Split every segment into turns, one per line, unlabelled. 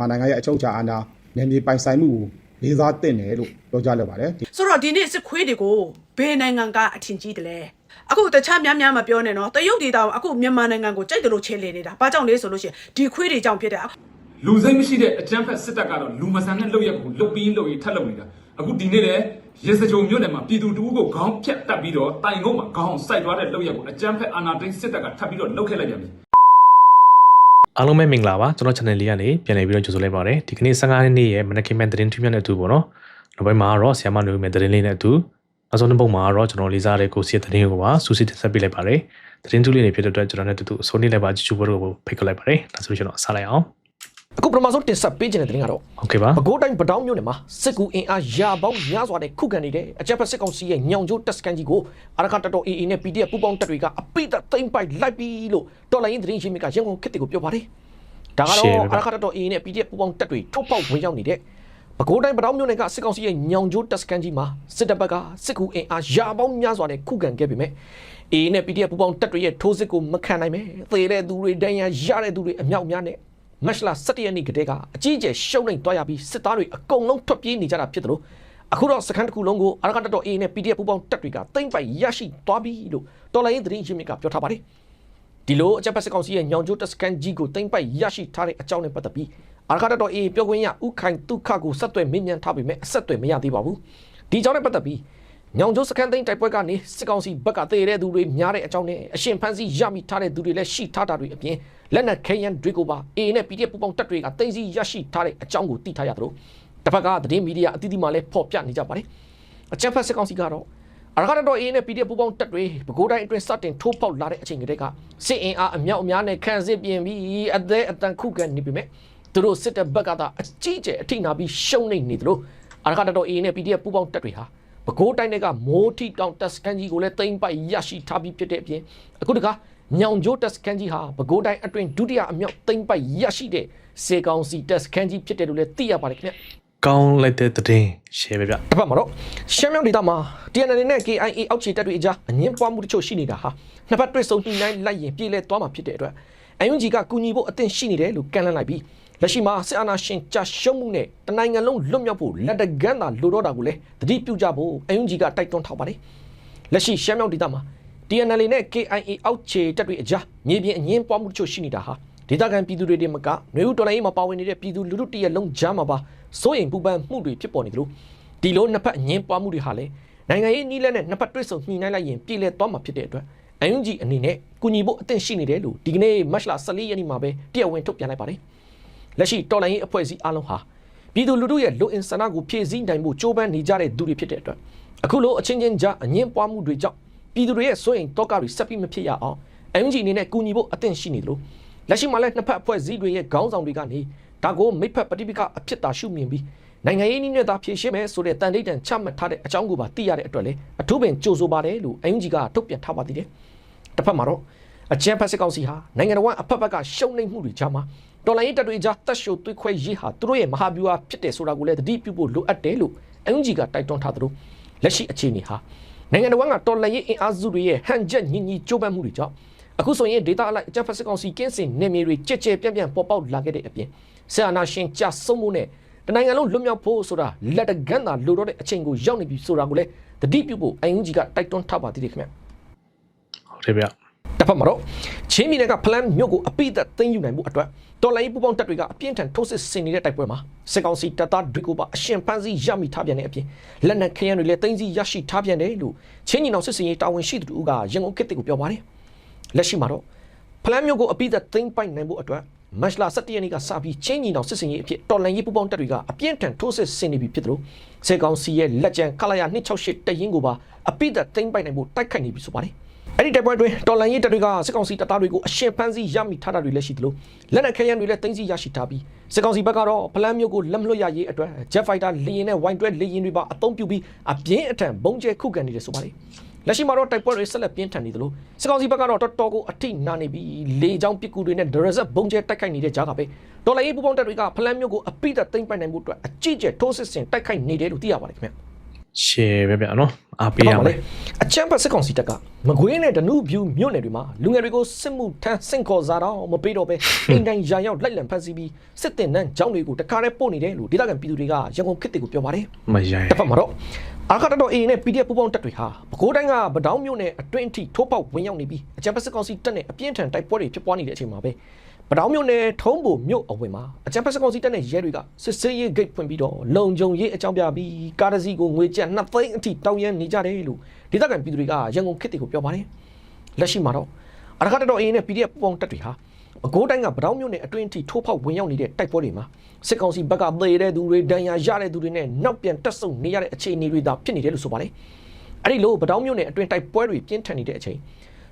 မြန်မာနိုင်ငံရဲ့အချုပ်အခြာအာဏာနယ်မြေပိုင်ဆိုင်မှုကိုလေးစားသင့်တယ်လို့ပြောကြားလိုက်ပါတယ်ဒီ
ဆိုတော့ဒီနေ့စစ်ခွေးတွေကိုဘယ်နိုင်ငံကအထင်ကြီးတယ်လဲအခုတခြားများများမပြောနဲ့နော်တရုတ်ဒေသကိုအခုမြန်မာနိုင်ငံကိုကြိုက်တယ်လို့ချဲလေနေတာဘာကြောင့်လဲဆိုလို့ရှိရင်ဒီခွေးတွေကြောင့်ဖြစ်တယ်
လူစိတ်မရှိတဲ့အကြမ်းဖက်စစ်တပ်ကတော့လူမဆန်တဲ့လုပ်ရက်ကိုလုတ်ပြီးလုတ်ပြီးထပ်လုပ်နေတာအခုဒီနေ့လေရေစကြုံမြို့နယ်မှာပြည်သူတူကိုခေါင်းဖြတ်တက်ပြီးတော့တိုင်ကုန်းမှာခေါင်းစိုက်သွားတဲ့လုပ်ရက်ကိုအကြမ်းဖက်အာဏာသိမ်းစစ်တပ်ကထပ်ပြီးတော့လုတ်ခဲ့လိုက်ပြန်ပြီ
အားလုံးပဲမင်္ဂလာပါကျွန်တော် channel လေးကနေပြန်လည်ပြီးတော့ကြိုဆိုလိုက်ပါတယ်ဒီကနေ့15ရက်နေ့ရဲ့မနက်ခင်းမဲ့သတင်းထူးမြတ်တဲ့အတူပေါ့နော်နောက်ပိုင်းမှာတော့ဆီယမလူမဲ့သတင်းလေးနဲ့အတူနောက်ဆုံးတစ်ပုတ်မှာတော့ကျွန်တော်လေးစားတဲ့ကိုစီရဲ့သတင်းကိုပါစူးစီးတင်ဆက်ပေးလိုက်ပါတယ်သတင်းထူးလေးတွေဖြစ်တဲ့အတွက်ကျွန်တော်နဲ့တူတူအစိုးနေလိုက်ပါကြည့်ချူဖို့တော့ဖိတ်ခေါ်လိုက်ပါတယ်ဒါဆိုရင်ကျွန်တော်ဆက်လိုက်အောင်
အခုပထမဆုံးတင်ဆက်ပေးခြင်းတဲ့တင်ကတော့
ဟုတ်ကဲ့ပါ
ပဲခူးတိုင်းပတောင်းမြို့နယ်မှာစစ်ကူအင်အားရာပေါင်းများစွာနဲ့ခုခံနေတဲ့အကြမ်းဖက်စစ်ကောင်စီရဲ့ညောင်ကျိုးတက်စကန်ကြီးကိုအရခတတော် AA နဲ့ PDF ပူးပေါင်းတပ်တွေကအပိသက်သိမ့်ပိုက်လိုက်ပြီလို့တော်လိုင်းသတင်းရင်းမြစ်ကရန်ကုန်ခေတ်တွေကိုပြောပါတယ်။ဒါကတော့အရခတတော် AA နဲ့ PDF ပူးပေါင်းတပ်တွေထုတ်ပေါက်ဝင်ရောက်နေတဲ့ပဲခူးတိုင်းပတောင်းမြို့နယ်ကစစ်ကောင်စီရဲ့ညောင်ကျိုးတက်စကန်ကြီးမှာစစ်တပ်ဘက်ကစစ်ကူအင်အားရာပေါင်းများစွာနဲ့ခုခံခဲ့ပေမဲ့ AA နဲ့ PDF ပူးပေါင်းတပ်တွေရဲ့ထိုးစစ်ကိုမခံနိုင်ပဲသေတဲ့သူတွေဒဏ်ရာရတဲ့သူတွေအမြောက်များနဲ့ မတ်လ17ရက်နေ့ကတည်းကအကြီးအကျယ်ရှုံးနိုင်သွားရပြီးစစ်သားတွေအကုန်လုံးထွက်ပြေးနေကြတာဖြစ်တယ်လို့အခုတော့စခန်းတစ်ခုလုံးကိုအရကတတော် A နဲ့ PDF ပူးပေါင်းတပ်တွေကတိမ့်ပိုက်ရရှိသွားပြီလို့တော်လိုင်းသတင်းရင်းမြစ်ကပြောထားပါတယ်ဒီလိုအကြပ်ပတ်စစ်ကောင်စီရဲ့ညောင်ကျိုးတက်စကန်ကြီးကိုတိမ့်ပိုက်ရရှိထားတဲ့အကြောင်းနဲ့ပတ်သက်ပြီးအရကတတော် A ပြောခွင့်ရဥခိုင်ဒုက္ခကိုဆက်သွယ်မင်းမြန်ထားပေမဲ့အဆက်အသွယ်မရသေးပါဘူးဒီအကြောင်းနဲ့ပတ်သက်ပြီး ညောင်ကျိုးစကန်သိန်းတိုက်ပွဲကနေစစ်ကောင်စီဘက်ကတည်တဲ့သူတွေများတဲ့အကြောင်းနဲ့အရှင်ဖန်စီရမိထားတဲ့သူတွေလည်းရှိထားတာတွေအပြင်လက်နက်ခဲယမ်းတွေကိုပါ A နဲ့ PDF ပူပေါင်းတပ်တွေကတင်စီရရှိထားတဲ့အကြောင်းကိုသိထားရသလိုတစ်ဖက်ကသတင်းမီဒီယာအသီးသီးမှလည်းဖော်ပြနေကြပါတယ်အကြမ်းဖက်စစ်ကောင်စီကတော့အရကားတော် A နဲ့ PDF ပူပေါင်းတပ်တွေပဲခူးတိုင်းအတွင်းစတင်ထိုးပေါက်လာတဲ့အချိန်ကတည်းကစစ်အင်အားအမြောက်အများနဲ့ခံစစ်ပြင်ပြီးအသေးအတန်ခုခံနေပြီမဲ့သူတို့စစ်တပ်ဘက်ကသာအကြီးကျယ်အထိနာပြီးရှုံးနေနေသလိုအရကားတော် A နဲ့ PDF ပူပေါင်းတပ်တွေဟာ ပဲခူးတိုင်းတွေကမိုးထီတောင်တက်စကန်ကြီးကိုလည်းတိမ့်ပိုက်ရရှိထားပြီးဖြစ်တဲ့အပြင်အခုတခါညောင်ကျိုးတက်စကန်ကြီးဟာပဲခူးတိုင်းအတွင်းဒုတိယအမြောက်တိမ့်ပိုက်ရရှိတဲ့စေကောင်စီတက်စကန်ကြီးဖြစ်တယ်လို့လည်းသိရပါတယ်ခင်ဗျ
ကောင်းလိုက်တဲ့သတင်း share ပဲဗျ
တစ်ဖက်မှာတော့ရှမ်းမြောင်ဒေသမှာ TNL နဲ့ KIA အောက်ခြေတပ်တွေအကြားအငင်းပွားမှုတချို့ရှိနေတာဟာနှစ်ဖက်တွေ့ဆုံညှိနှိုင်းလိုက်ရင်ပြည်လဲသွားမှာဖြစ်တဲ့အတွက်အယွန်ဂျီကကူညီဖို့အသင့်ရှိနေတယ်လို့ကန့်လန့်လိုက်ပြီး လက်ရှိမှာစစ်အာဏာရှင်ကြာရှုံးမှုနဲ့တနိုင်ငံလုံးလွတ်မြောက်ဖို့လက်တကမ်းသာလိုတော့တာကိုလည်းတတိပြုကြဖို့အယွန်ဂျီကတိုက်တွန်းထားပါတယ်လက်ရှိရှမ်းမြောင်ဒေသမှာ TNL နဲ့ KIA အောက်ခြေတပ်တွေအကြားမြေပြင်အငင်းပွားမှုတချို့ရှိနေတာဟာဒေသခံပြည်သူတွေတင်မကမျိုးဦးတော်လိုင်းမှာပါဝင်နေတဲ့ပြည်သူလူထုတရက်လုံးကြားမှာပါစိုးရိမ်ပူပန်မှုတွေဖြစ်ပေါ်နေကြလို့ဒီလိုနှစ်ဖက်အငင်းပွားမှုတွေဟာလည်းနိုင်ငံရေးနည်းလမ်းနဲ့နှစ်ဖက်တွဲဆုံညှိနှိုင်းလိုက်ရင်ပြည်လဲသွားမှာဖြစ်တဲ့အတွက်အယုံကြီးအနေနဲ့ကုညီဖို့အသင့်ရှိနေတယ်လို့ဒီကနေ့မတ်လ14ရက်နေ့မှာပဲတရားဝင်ထုတ်ပြန်လိုက်ပါတယ်။ လက်ရှိတော်လိုင်းရေးအဖွဲ့အစည်းအားလုံးဟာပြည်သူလူထုရဲ့လူအင်ဆန္ဒကိုဖြည့်ဆည်းနိုင်မှုကြိုးပမ်းနေကြတဲ့သူတွေဖြစ်တဲ့အတွက်အခုလိုအချင်းချင်းကြားအငင်းပွားမှုတွေကြောင့်ပြည်သူတွေရဲ့စိုးရိမ်တောကတွေဆက်ပြီးမဖြစ်ရအောင်အယုံကြီးအနေနဲ့ကုညီဖို့အသင့်ရှိနေတယ်လို့လက်ရှိမှာလည်းနှစ်ဖက်အဖွဲ့အစည်းတွေရဲ့ခေါင်းဆောင်တွေကနေဒါကိုမိဖက်ပဋိပက္ခအဖြစ်သာရှုမြင်ပြီးနိုင်ငံရေးနည်းနဲ့သာဖြည့်ရှင်းမယ်ဆိုတဲ့တန်တိတ်တန်ချမှတ်ထားတဲ့အကြောင်းကိုပါသိရတဲ့အတွက်လည်းအထူးပင်ကြိုဆိုပါတယ်လို့အယုံကြီးကထုတ်ပြန်ထားပါသေးတယ်။တစ်ဖက်မှာတော့အချမ်းဖက်စစ်ကောင်စီဟာနိုင်ငံတော်အဖက်ဖက်ကရှုံနေမှုတွေကြားမှာ တော်လိုင်းရေးတပ်တွေကြားတက်ရှိုသွေးခွဲရေးဟာသူတို့ရဲ့မဟာဗျူဟာဖြစ်တယ်ဆိုတာကိုလည်းသတိပြုဖို့လိုအပ်တယ်လို့အယုံကြီးကတိုက်တွန်းထားသလိုလက်ရှိအခြေအနေဟာနိုင်ငံတော်ကတော်လိုင်းရေးအင်အားစုတွေရဲ့ဟန်ချက်ညင်ညီကြိုးပမ်းမှုတွေကြောင့်အခုဆိုရင်ဒေတာအလိုက်အချမ်းဖက်စစ်ကောင်စီကင်းစင်နေမြေတွေကြက်ကြဲပြန့်ပြန့်ပေါ်ပေါက်လာခဲ့တဲ့အပြင်ဆရာနာရှင်ကြဆုံးမှုနဲ့တနိုင်ငံလုံးလွတ်မြောက်ဖို့ဆိုတာလက်တကမ်းသာလိုတော့တဲ့အချိန်ကိုရောက်နေပြီဆိုတာကိုလည်းတတိပြုဖို့အယုံကြီးကတိုက်တွန်းထားပါသေးတယ်ခင်ဗျ
ဟုတ်တယ်ဗျ
တစ်ဖက်မှာတော့ချင်းပြည်နယ်ကဖလန်မြို့ကိုအပိသက်သိမ်းယူနိုင်မှုအတွက် တော်လိုင်းပူပေါင်းတပ်တွေကအပြင်းထန်ထိုးစစ်ဆင်နေတဲ့တိုက်ပွဲမှာစစ်ကောင်စီတပ်သားတွေကိုပါအရှင်ဖမ်းဆီးရမိထားပြန်တဲ့အပြင်လက်နက်ခဲယမ်းတွေလည်းသိမ်းဆည်းရရှိထားပြန်တယ်လို့ချင်းညီနောင်စစ်စင်ရေးတာဝန်ရှိသူတို့ကရန်ကုန်ခေတ်ကိုပြောပါတယ်လက်ရှိမှာတော့ဖလန်မြို့ကိုအပိသက်သိမ်းပိုက်နိုင်ဖို့အတွက်မတ်လ17ရက်နေ့ကစပြီးချင်းညီနောင်စစ်စင်ရေးအဖြစ်တော်လန်ရေးပူပေါင်းတပ်တွေကအပြင်းထန်ထိုးစစ်ဆင်နေပြီဖြစ်တယ်လို့စေကောင်စီရဲ့လက်ကျန်ခလာရ268တရင်ကိုပါအပိသက်သိမ်းပိုက်နိုင်ဖို့တိုက်ခိုက်နေပြီဆိုပါတယ် အဲ့ဒီတိုက်ပွဲအတွင်းတော်လန်ရေးတပ်တွေကစစ်ကောင်စီတပ်သားတွေကိုအရှင်ဖမ်းဆီးရမိထားတာတွေလည်းရှိသလိုလက်နက်ခဲယမ်းတွေလည်းသိမ်းဆည်းရရှိထားပြီးစစ်ကောင်စီဘက်ကတော့ဖလန်းမျိုးကိုလက်မလွတ်ရရေးအတွက် Jet Fighter လေယာဉ်နဲ့ Wine တွဲလေယာဉ်တွေပါအသုံးပြုပြီးအပြင်းအထန်ဘုံကျဲခုခံနေတယ်ဆိုပါတယ်လက်ရှိမှာတော့တိုက်ပွဲတွေဆက်လက်ပြင်းထန်နေသလိုစစ်ကောင်စီဘက်ကတော့တော်တော်ကိုအထိနာနေပြီးလေကြောင်းပစ်ကူတွေနဲ့ဒရဇက်ဘုံကျဲတိုက်ခိုက်နေတဲ့ကြားကပဲတော်လိုင်းရေးပူပေါင်းတပ်တွေကဖလန်းမျိုးကိုအပိသက်သိမ်းပိုက်နိုင်မှုအတွက်အကြီးကျယ်ထိုးစစ်ဆင်တိုက်ခိုက်နေတယ်လို့သိရပါတယ်ခင်ဗျ
share ပဲဗျာနော်အားပေးရမယ်
အချမ်းဖတ်စစ်ကောင်စီတပ်ကမကွေးနဲ့ဒနုဗျူမြို့နယ်တွေမှာလူငယ်တွေကိုစစ်မှုထမ်းစင့်ခေါ်စားတော့မပေးတော့ပဲအိမ်တိုင်းရာရောက်လိုက်လံဖမ်းဆီးပြီးစစ်တင်နန်းကျောင်းတွေကိုတခါတည်းပို့နေတယ်လို့ဒေသခံပြည်သူတွေကရန်ကုန်ခေတ်တွေကိုပြောပါတယ်
မရိုင်း
တစ်ဖက်မှာတော့အာခတ်တော် A နဲ့ PDF ပူးပေါင်းတပ်တွေဟာပဲခူးတိုင်းကဗဒောင်းမြို့နယ်အတွင်းအထိထိုးပေါက်ဝင်ရောက်နေပြီးအကြံဖက်စစ်ကောင်စီတပ်နဲ့အပြင်းထန်တိုက်ပွဲတွေဖြစ်ပွားနေတဲ့အချိန်မှာပဲ ဗဒောင်းမြို့နယ်ထုံးဘိုမြို့အဝင်မှာအကြံဖက်စစ်ကောင်စီတပ်နဲ့ရဲတွေကစစ်ဆေးရေးဂိတ်ဖွင့်ပြီးတော့လုံခြုံရေးအကြောင်းပြပြီးကားတစ်စီးကိုငွေကျပ်2သိန်းအထိတောင်းရမ်းနေကြတယ်လို့ဒေသခံပြည်သူတွေကရန်ကုန်ခေတ်တွေကိုပြောပါတယ်လက်ရှိမှာတော့အာခတ်တော် A နဲ့ PDF ပူးပေါင်းတပ်တွေဟာအကိုးတိုင်းကဗတောင်းမြို့နယ်အတွင်းအထိထိုးဖောက်ဝင်ရောက်နေတဲ့တိုက်ပွဲတွေမှာစစ်ကောင်စီဘက်ကသေတဲ့သူတွေဒဏ်ရာရတဲ့သူတွေနဲ့နောက်ပြန်တက်ဆုပ်နေရတဲ့အခြေအနေတွေသာဖြစ်နေတယ်လို့ဆိုပါတယ်။အဲ့ဒီလိုဗတောင်းမြို့နယ်အတွင်းတိုက်ပွဲတွေပြင်းထန်နေတဲ့အချိန်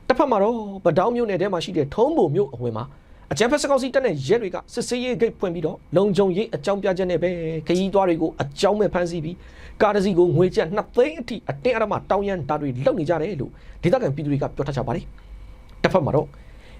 တစ်ဖက်မှာတော့ဗတောင်းမြို့နယ်ထဲမှာရှိတဲ့ထုံးဘုံမြို့အဝင်မှာ အကြမ်းဖက်စစ်ကောင်စီတပ်နဲ့ရဲတွေကစစ်ဆေးရေးဂိတ်ဖွင့်ပြီးတော့လုံခြုံရေးအကြောင်းပြချက်နဲ့ပဲခရီးသွားတွေကိုအကြောင်းမဲ့ဖမ်းဆီးပြီးကားတစ်စီးကိုငွေကျပ်2သိန်းအထိအတင်းအဓမ္မတောင်းရမ်းတာတွေလုပ်နေကြတယ်လို့ဒေသခံပြည်သူတွေကပြောထားကြပါတယ်။တစ်ဖက်မှာတော့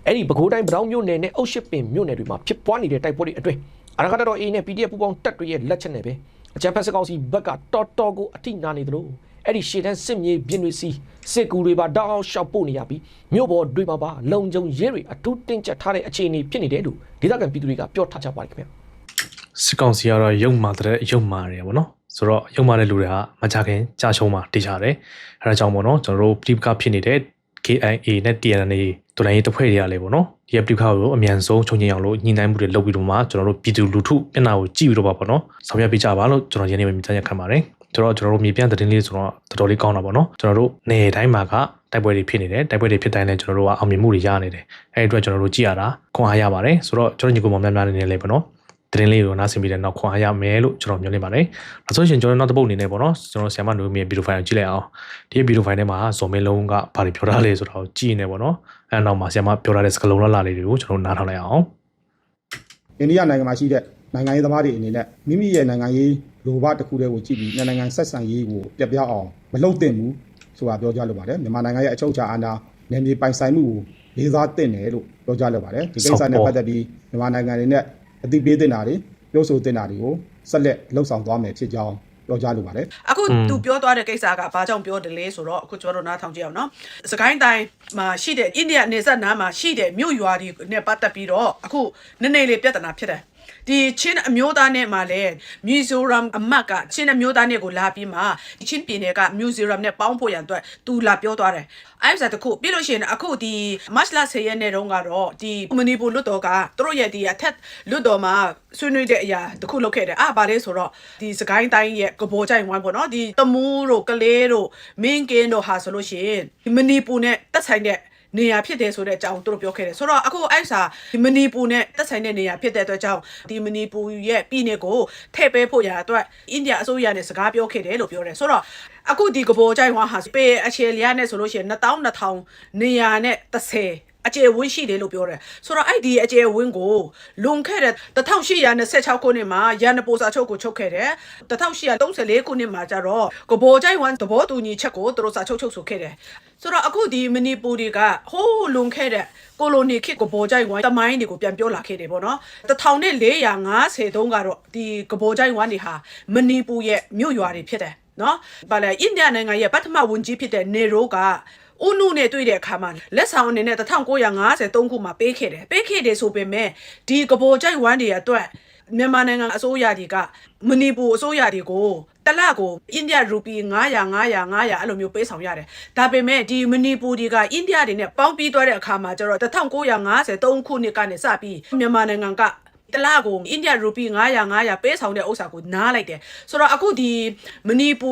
အဲ့ဒီပဲခူးတိုင်းဗတောင်းမြို့နယ်နဲ့အုတ်ရှိပင်မြို့နယ်တွေမှာဖြစ်ပွားနေတဲ့တိုက်ပွဲတွေအတွင်းအရကတတော် A နဲ့ PDF ပူးပေါင်းတပ်တွေရဲ့လက်ချက်နဲ့ပဲအကြမ်းဖက်စစ်ကောင်စီဘက်ကတော်တော်ကိုအထိနာနေသလို အဲ့ဒီရှေ့တန်းစစ်မြေပြင်တွေစီစစ်ကူတွေပါတောင်းအောင်ရှောက်ပို့နေရပြီးမြို့ပေါ်တွေမှာပါလုံခြုံရေးတွေအထူးတင်းကျပ်ထားတဲ့အခြေအနေဖြစ်နေတယ်လို့ဒေသခံပြည်သူတွေကပြောထားကြပါတယ်ခင်ဗျာ
စစ်ကောင်စီကတော့ရုံမာတဲ့ရုံမာတယ်ပေါ့နော်ဆိုတော့ရုံမာတဲ့လူတွေကမကြခင်ကြာရှုံးမှာတေချတယ်အဲဒါကြောင့်ပေါ့နော်ကျွန်တော်တို့ပြိပကဖြစ်နေတဲ့ KIA နဲ့ TNA တူတိုင်းတစ်ဖွဲ့တွေကလည်းပေါ့နော်ဒီပြိပကကိုအမြန်ဆုံးချုပ်ငြိမ်အောင်လို့ညှိနှိုင်းမှုတွေလုပ်ပြီးတော့မှကျွန်တော်တို့ပြည်သူလူထုမျက်နှာကိုကြည့်ပြီးတော့ပါပေါ့နော်ဆောင်ရွက်ပေးကြပါလို့ကျွန်တော်ယနေ့ပဲမြင်ချင်ခံပါတယ် ကျွန်တော်ကျွန်တော်တို့မြေပြန့်သတင်းလေးဆိုတော့တော်တော်လေးကောင်းတာပေါ့နော်ကျွန်တော်တို့နေတိုင်းမှာကတိုက်ပွဲတွေဖြစ်နေတယ်တိုက်ပွဲတွေဖြစ်တိုင်းလည်းကျွန်တော်တို့ကအောင်မြင်မှုတွေရနေတယ်အဲဒီအတွက်ကျွန်တော်တို့ကြည့်ရတာခွန်အားရပါတယ်ဆိုတော့ကျွန်တော်ညီကောင်မများများနေနေလေပေါ့နော်သတင်းလေးကိုနားဆင်ပြီးတဲ့နောက်ခွန်အားရမယ်လို့ကျွန်တော်မျှော်လင့်ပါတယ်။ဒါဆိုရင်ကျွန်တော်နောက်တစ်ပုတ်အနေနဲ့ပေါ့နော်ကျွန်တော်ဆီယမနူမီရဲ့ဗီဒီယိုဖိုင်ကိုကြည့်လိုက်အောင်။ဒီဗီဒီယိုဖိုင်ထဲမှာဇော်မင်းလုံးကဘာတွေပြောထားလဲဆိုတာကိုကြည့်နေပေါ့နော်။အဲနောက်မှာဆီယမပြောထားတဲ့စကားလုံးလာလာလေးတွေကိုကျွန်တော်နားထောင်လိုက်အောင်
အိန္ဒိယနိုင်ငံမှာရှိတဲ့နိုင်ငံရေးသမားတွေအနေနဲ့မိမိရဲ့နိုင်ငံရေး လိုဘတစ်ခုတည်းကိုကြည့်ပြီးနှစ်နိုင်ငံဆက်ဆံရေးကိုပြပြအောင်မလုပ်သင့်ဘူးဆိုတာပြောကြားလိုပါတယ်မြန်မာနိုင်ငံရဲ့အချုပ်အခြာအာဏာနယ်မြေပိုင်ဆိုင်မှုကိုလေးစားသင့်တယ်လို့ပြောကြားလိုပါတယ်ဒီကိစ္စနဲ့ပတ်သက်ပြီးမြန်မာနိုင်ငံတွေနဲ့အသိပေးသင့်တာတွေပြောဆိုသင့်တာတွေကိုဆက်လက်လှုပ်ဆောင်သွားမယ်ဖြစ်ကြောင်းပြောကြားလိုပါတယ်
အခုသူပြောသွားတဲ့ကိစ္စကဘာကြောင့်ပြောတယ်လဲဆိုတော့အခုကျွန်တော်တို့နားထောင်ကြည့်အောင်နော်စကိုင်းတိုင်းမှာရှိတဲ့အိန္ဒိယနေဆက်နားမှာရှိတဲ့မြို့ရွာတွေနဲ့ပတ်သက်ပြီးတော့အခုနည်းနည်းလေးပြဿနာဖြစ်တယ် ဒီချင်းအမျိုးသားနဲ့မှလည်းမီဇိုရမ်အမတ်ကချင်းအမျိုးသားနဲ့ကိုလာပြီးမှဒီချင်းပြည်နယ်ကမီဇိုရမ်နဲ့ပေါင်းဖို့ရန်အတွက်သူလာပြောသွားတယ်အဲ့ဒါတခုပြီးလို့ရှိရင်အခုဒီမတ်လ10ရက်နေ့တုန်းကတော့ဒီမနီပူလွတ်တော်ကသူတို့ရဲ့ဒီအထက်လွတ်တော်မှာဆွေးနွေးတဲ့အရာတခုလုပ်ခဲ့တယ်အာဗာလဲဆိုတော့ဒီစကိုင်းတိုင်းရဲ့ကဘောကြိုင်ဝိုင်းပေါ့နော်ဒီတမူးတို့ကလေးတို့မင်းကင်းတို့ဟာဆိုလို့ရှိရင်ဒီမနီပူနဲ့တက်ဆိုင်တဲ့ နေရာဖြစ်တယ်ဆိုတဲ့အကြောင်းသူတို့ပြောခဲ့တယ်ဆိုတော့အခုအဲ့စာဒီမနီပူနဲ့တက်ဆိုင်တဲ့နေရာဖြစ်တဲ့အတွက်ကြောင့်ဒီမနီပူရဲ့ပြည်နယ်ကိုထည့်ပေးဖို့ရာအတွက်အိန္ဒိယအစိုးရနဲ့စကားပြောခဲ့တယ်လို့ပြောတယ်ဆိုတော့အခုဒီကဘောကြိုင်ဝါဟာပေအခြေလျာနဲ့ဆိုလို့ရှိရင်2200နေရာနဲ့30 အကျယ်ဝန်းရှိတယ်လို့ပြောတယ်ဆိုတော့အဲ့ဒီအကျယ်ဝန်းကိုလွန်ခဲ့တဲ့1826ခုနှစ်မှာရန်နပိုစာချုပ်ကိုချုပ်ခဲ့တယ်1834ခုနှစ်မှာကျတော့ကဘောကြိုင်ဝမ်သဘောတူညီချက်ကိုသူတို့စာချုပ်ချုပ်ဆိုခဲ့တယ်ဆိုတော့အခုဒီမနီပူတွေကဟိုးလွန်ခဲ့တဲ့ကိုလိုနီခေတ်ကဘောကြိုင်ဝမ်တမိုင်းတွေကိုပြန်ပြောလာခဲ့တယ်ပေါ့နော်1450တုန်းကတော့ဒီကဘောကြိုင်ဝမ်တွေဟာမနီပူရဲ့မြို့ရွာတွေဖြစ်တယ်နော်ဗာလဲအိန္ဒိယနိုင်ငံရဲ့ပထမဝန်ကြီးဖြစ်တဲ့နေရိုးက ဦးနုနဲ့တွေ့တဲ့အခါမှာလက်ဆောင်အနေနဲ့1953ခုမှာပေးခဲ့တယ်ပေးခဲ့တယ်ဆိုပေမဲ့ဒီကဘောကြိုက်ဝမ်းတွေအတွက်မြန်မာနိုင်ငံအစိုးရတွေကမနီပူအစိုးရတွေကိုတစ်လကိုအိန္ဒိယရူပီ900 900 900အဲ့လိုမျိုးပေးဆောင်ရတယ်ဒါပေမဲ့ဒီမနီပူတွေကအိန္ဒိယတွေနဲ့ပေါင်းပြီးသွားတဲ့အခါမှာကျတော့1953ခုနှစ်ကနေစပြီးမြန်မာနိုင်ငံက တလားကိုအိန္ဒိယရူပီ900 900ပေးဆောင်တဲ့ဥစ္စာကိုနားလိုက်တယ်ဆိုတော့အခုဒီမနီပူ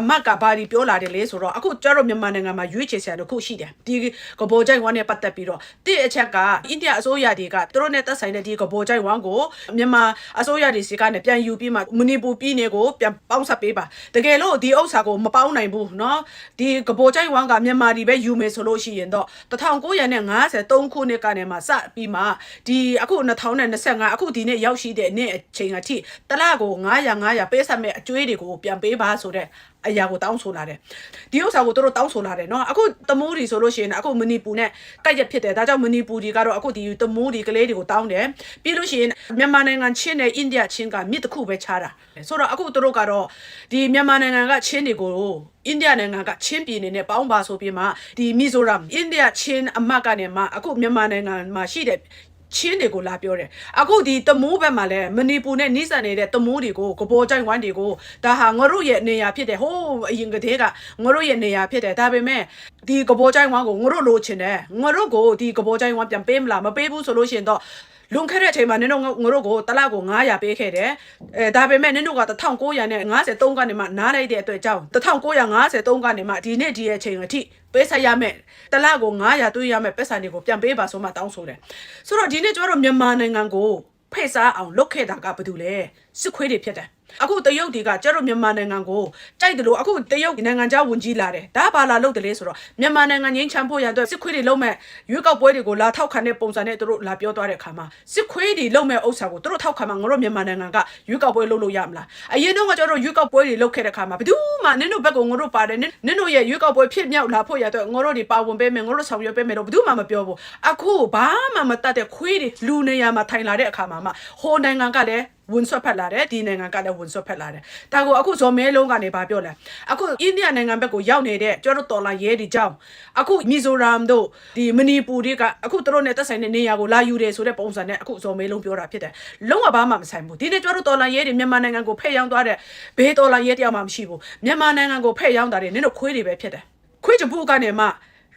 အမတ်ကဘာဒီပြောလာတယ်လေဆိုတော့အခုကျတော့မြန်မာနိုင်ငံမှာရွေးချယ်ဆရာတစ်ခုရှိတယ်ဒီကဘောကြိုင်ဝမ်နဲ့ပတ်သက်ပြီးတော့တစ်အချက်ကအိန္ဒိယအစိုးရတွေကသူတို့နဲ့သက်ဆိုင်တဲ့ဒီကဘောကြိုင်ဝမ်ကိုမြန်မာအစိုးရတွေစီကနေပြန်ယူပြီးမှမနီပူပြည်နယ်ကိုပြန်ပေါင်းဆက်ပေးပါတကယ်လို့ဒီဥစ္စာကိုမပေါင်းနိုင်ဘူးเนาะဒီကဘောကြိုင်ဝမ်ကမြန်မာဒီပဲယူမယ်ဆိုလို့ရှိရင်တော့1953ခုနှစ်ကနေမှစပြီးမှဒီအခု2025 9အခုဒီနေ့ရောက်ရှိတဲ့နေ့အချိန်အထိတလကို900 900ပေးဆက်မဲ့အကျွေးတွေကိုပြန်ပေးပါဆိုတဲ့အရာကိုတောင်းဆိုလာတယ်ဒီဥစ္စာကိုတို့တောင်းဆိုလာတယ်เนาะအခုတမိုးဒီဆိုလို့ရှိရင်အခုမနီပူနဲ့ကက်ရက်ဖြစ်တယ်ဒါကြောင့်မနီပူဒီကတော့အခုဒီတမိုးဒီကလေးတွေကိုတောင်းတယ်ပြီးလို့ရှိရင်မြန်မာနိုင်ငံချင်းနဲ့အိန္ဒိယချင်းကမြစ်တစ်ခုပဲခြားတာဆိုတော့အခုတို့ကတော့ဒီမြန်မာနိုင်ငံကချင်းတွေကိုအိန္ဒိယနိုင်ငံကချင်းပြည်နယ်နဲ့ပေါင်းပါဆိုပြီးမှဒီမီဇိုရမ်အိန္ဒိယချင်းအမတ်ကနေမှအခုမြန်မာနိုင်ငံမှာရှိတဲ့ ချင်းတွေကိုလာပြောတယ်အခုဒီတမိုးဘက်မှာလဲမနီပူနဲ့နိစန်နေတဲ့တမိုးတွေကိုကဘောကြိုင်ဝမ်တွေကိုဒါဟာငါတို့ရဲ့နေရာဖြစ်တယ်ဟိုးအရင်ကတည်းကငါတို့ရဲ့နေရာဖြစ်တယ်ဒါပေမဲ့ဒီကဘောကြိုင်ဝမ်ကိုငါတို့လိုချင်တယ်ငါတို့ကိုဒီကဘောကြိုင်ဝမ်ပြန်ပေးမလားမပေးဘူးဆိုလို့ရှိရင်တော့လွန်ခဲ့တဲ့အချိန်မှာနင်တို့ငါတို့ကိုတစ်လကို900ပေးခဲ့တယ်အဲဒါပေမဲ့နင်တို့က1900နဲ့53ကနေမှနားလိုက်တဲ့အတွက်ကြောင့်1953ကနေမှဒီနေ့ဒီရဲ့အချိန်အထိ ပေးဆက်ရမယ်တစ်လကို900သွေးရမယ်ပတ်စံတွေကိုပြန်ပေးပါဆိုမှတောင်းဆိုတယ်ဆိုတော့ဒီနေ့ကျတော့မြန်မာနိုင်ငံကိုဖိတ်စားအောင်လုပ်ခဲ့တာကဘာတူလဲစစ်ခွေးတွေဖြစ်တယ် အခုတရုတ်တွေကကျတော့မြန်မာနိုင်ငံကိုကြိုက်တယ်လို့အခုတရုတ်နိုင်ငံခြားဝန်ကြီးလာတယ်ဒါဘာလာလုပ်တယ်လဲဆိုတော့မြန်မာနိုင်ငံငင်းချမ်းဖို့ရန်အတွက်စစ်ခွေးတွေလုံးမဲ့ရွေးကောက်ပွဲတွေကိုလာထောက်ခံတဲ့ပုံစံနဲ့သူတို့လာပြောသွားတဲ့အခါမှာစစ်ခွေးတွေလုံးမဲ့ဥစ္စာကိုသူတို့ထောက်ခံမှာငါတို့မြန်မာနိုင်ငံကရွေးကောက်ပွဲလုပ်လို့ရမလားအရင်တော့ကကျတော့ရွေးကောက်ပွဲတွေလုပ်ခဲ့တဲ့အခါမှာဘယ်သူမှနင်တို့ဘက်ကိုငါတို့ပါတယ်နင်နင်တို့ရဲ့ရွေးကောက်ပွဲဖြစ်မြောက်လာဖို့ရအတွက်ငါတို့တွေပါဝင်ပေးမယ်ငါတို့ဆောင်ရွက်ပေးမယ်တော့ဘယ်သူမှမပြောဘူးအခုဘာမှမတတ်တဲ့ခွေးတွေလူနေရာမှာထိုင်လာတဲ့အခါမှာမှဟိုနိုင်ငံကလည်း ဝန်ဆွတ်ဖက်လာတယ်ဒီနိုင်ငံကလည်းဝန်ဆွတ်ဖက်လာတယ်ဒါကိုအခုဇော်မဲလုံးကနေဗာပြောလဲအခုအိန္ဒိယနိုင်ငံဘက်ကိုရောက်နေတဲ့ကျောတို့တော်လာရဲဒီကြောင်းအခုမီဇိုရမ်တို့ဒီမနီပူတွေကအခုတို့နဲ့သက်ဆိုင်တဲ့နေရာကိုလာယူတယ်ဆိုတဲ့ပုံစံနဲ့အခုဇော်မဲလုံးပြောတာဖြစ်တယ်လုံးဝဘာမှမဆိုင်ဘူးဒီနေ့ကျောတို့တော်လာရဲတွေမြန်မာနိုင်ငံကိုဖဲ့ရောက်သွားတဲ့ဘေးတော်လာရဲတယောက်မှမရှိဘူးမြန်မာနိုင်ငံကိုဖဲ့ရောက်တာတွေနင်တို့ခွေးတွေပဲဖြစ်တယ်ခွေးချပူကနေမှ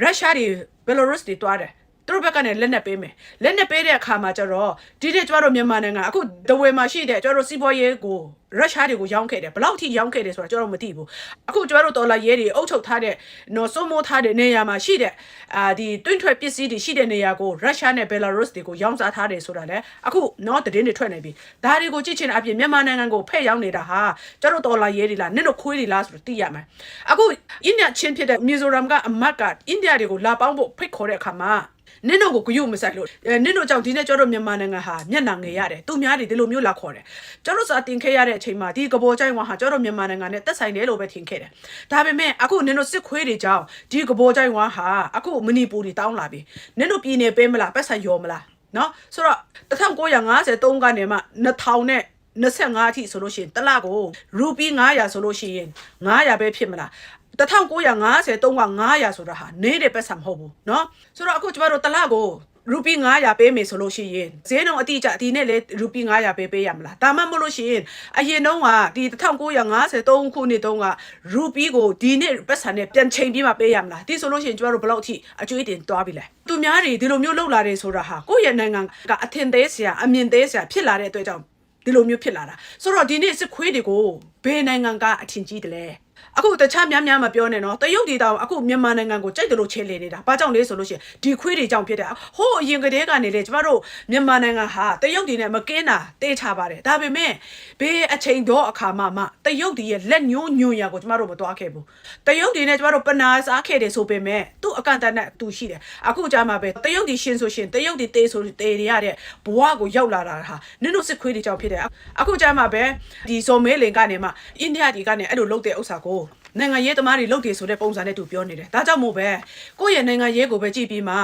ရုရှားတွေဘယ်လိုရုစ်တွေတွားတယ် သူတို့ဘက်ကနေလက်နဲ့ပေးမယ်လက်နဲ့ပေးတဲ့အခါမှာကျတော့ဒီတဲ့ကျတော့မြန်မာနိုင်ငံအခုဒဝေမှာရှိတဲ့ကျတော့စီးပွားရေးကိုရုရှားတွေကိုရောင်းခဲ့တယ်ဘယ်လောက်ထိရောင်းခဲ့တယ်ဆိုတာကျတော့မသိဘူးအခုကျတော့ဒေါ်လာရဲတွေအုပ်ချုပ်ထားတဲ့နော်စိုးမိုးထားတဲ့နေရာမှာရှိတဲ့အာဒီတွင်းထွက်ပစ္စည်းတွေရှိတဲ့နေရာကိုရုရှားနဲ့ဘယ်လာရုစ်တွေကိုရောင်းစားထားတယ်ဆိုတာလေအခုနော်သတင်းတွေထွက်နေပြီဒါတွေကိုကြည့်ချင်အပြင်မြန်မာနိုင်ငံကိုဖဲ့ရောင်းနေတာဟာကျတော့ဒေါ်လာရဲတွေလားနင့်တို့ခွေးတွေလားဆိုတော့သိရမယ်အခုအိန္ဒိယချင်းဖြစ်တဲ့မီဇိုရမ်ကအမတ်ကအိန္ဒိယတွေကိုလာပေါင်းဖို့ဖိတ်ခေါ်တဲ့အခါမှာ နင့်တို့ကိုဂယုမဆိုင်လို့အဲနင့်တို့ကြောင့်ဒီနေ့ကျတော့မြန်မာနိုင်ငံဟာမျက်နှာငယ်ရတယ်သူများတွေဒီလိုမျိုးလာခေါ်တယ်ကျတော့စာတင်ခဲ့ရတဲ့အချိန်မှာဒီကဘောချိုင်းဝါဟာကျတော့မြန်မာနိုင်ငံနဲ့တက်ဆိုင်တယ်လို့ပဲထင်ခဲ့တယ်ဒါပေမဲ့အခုနင်တို့စစ်ခွေးတွေကြောင့်ဒီကဘောချိုင်းဝါဟာအခုမနီပူတွေတောင်းလာပြီနင်တို့ပြည်နယ်ပေးမလားပတ်ဆိုင်ရောမလားနော်ဆိုတော့1953ကနေမှ2000နဲ့25အထိဆိုလို့ရှိရင်တစ်လကိုရူပီ900ဆိုလို့ရှိရင်900ပဲဖြစ်မလား 1953က900ဆိုတာဟာနေတဲ့ပတ်စံမဟုတ်ဘူးเนาะဆိုတော့အခုကျမတို့တစ်လကိုရူပီ900ပေးမယ်ဆိုလို့ရှိရင်ဈေးနှုန်းအတိအကျဒီနေ့လေရူပီ900ပေးပေးရမလားဒါမှမဟုတ်လို့ရှိရင်အရင်တုန်းကဒီ1953ခုနှစ်တုန်းကရူပီကိုဒီနေ့ပတ်စံနဲ့ပြန်ချိန်ပြီးမှပေးရမလားဒီဆိုလို့ရှိရင်ကျမတို့ဘယ်လောက်အထိအကျွေးတင်သွားပြီလဲသူများတွေဒီလိုမျိုးလှုပ်လာတယ်ဆိုတာဟာကိုယ့်ရဲ့နိုင်ငံကအထင်သေးစရာအမြင်သေးစရာဖြစ်လာတဲ့အတွက်ကြောင့်ဒီလိုမျိုးဖြစ်လာတာဆိုတော့ဒီနေ့စစ်ခွေးတွေကိုဘယ်နိုင်ငံကအထင်ကြီးတယ်လဲ အခုတခြားများများမပြောနဲ့နော်တရုတ်ဒေတာကိုအခုမြန်မာနိုင်ငံကိုကြိုက်တယ်လို့ချဲလေနေတာဘာကြောင့်လဲဆိုလို့ရှိရင်ဒီခွေးတွေကြောင့်ဖြစ်တယ်ဟိုးအရင်ကတည်းကနေလေကျမတို့မြန်မာနိုင်ငံဟာတရုတ်တွေနဲ့မကင်းတာတေးချပါတယ်ဒါပေမဲ့ဘေးအချိန်တော့အခါမှမှတရုတ်တွေရဲ့လက်ညှိုးညွန့်ရကိုကျမတို့မသွားခဲ့ဘူးတရုတ်တွေနဲ့ကျမတို့ပနာစားခဲ့တယ်ဆိုပေမဲ့သူ့အကန့်အသတ်နဲ့သူရှိတယ်အခုကြမှာပဲတရုတ်တွေရှင်းဆိုရှင်တရုတ်တွေတေးဆိုတေးတွေရတဲ့ဘဝကိုရောက်လာတာဟာနင်တို့စစ်ခွေးတွေကြောင့်ဖြစ်တယ်အခုကြမှာပဲဒီဇော်မဲလင်ကနေမှအိန္ဒိယတွေကနေအဲ့လိုလုပ်တဲ့ဥစ္စာကို နိုင်ငံရေးသမားတွေလုပ်တယ်ဆိုတဲ့ပုံစံနဲ့သူပြောနေတယ်ဒါကြောင့်မို့ပဲကိုယ့်ရဲ့နိုင်ငံရေးကိုပဲကြည့်ပြီးမှ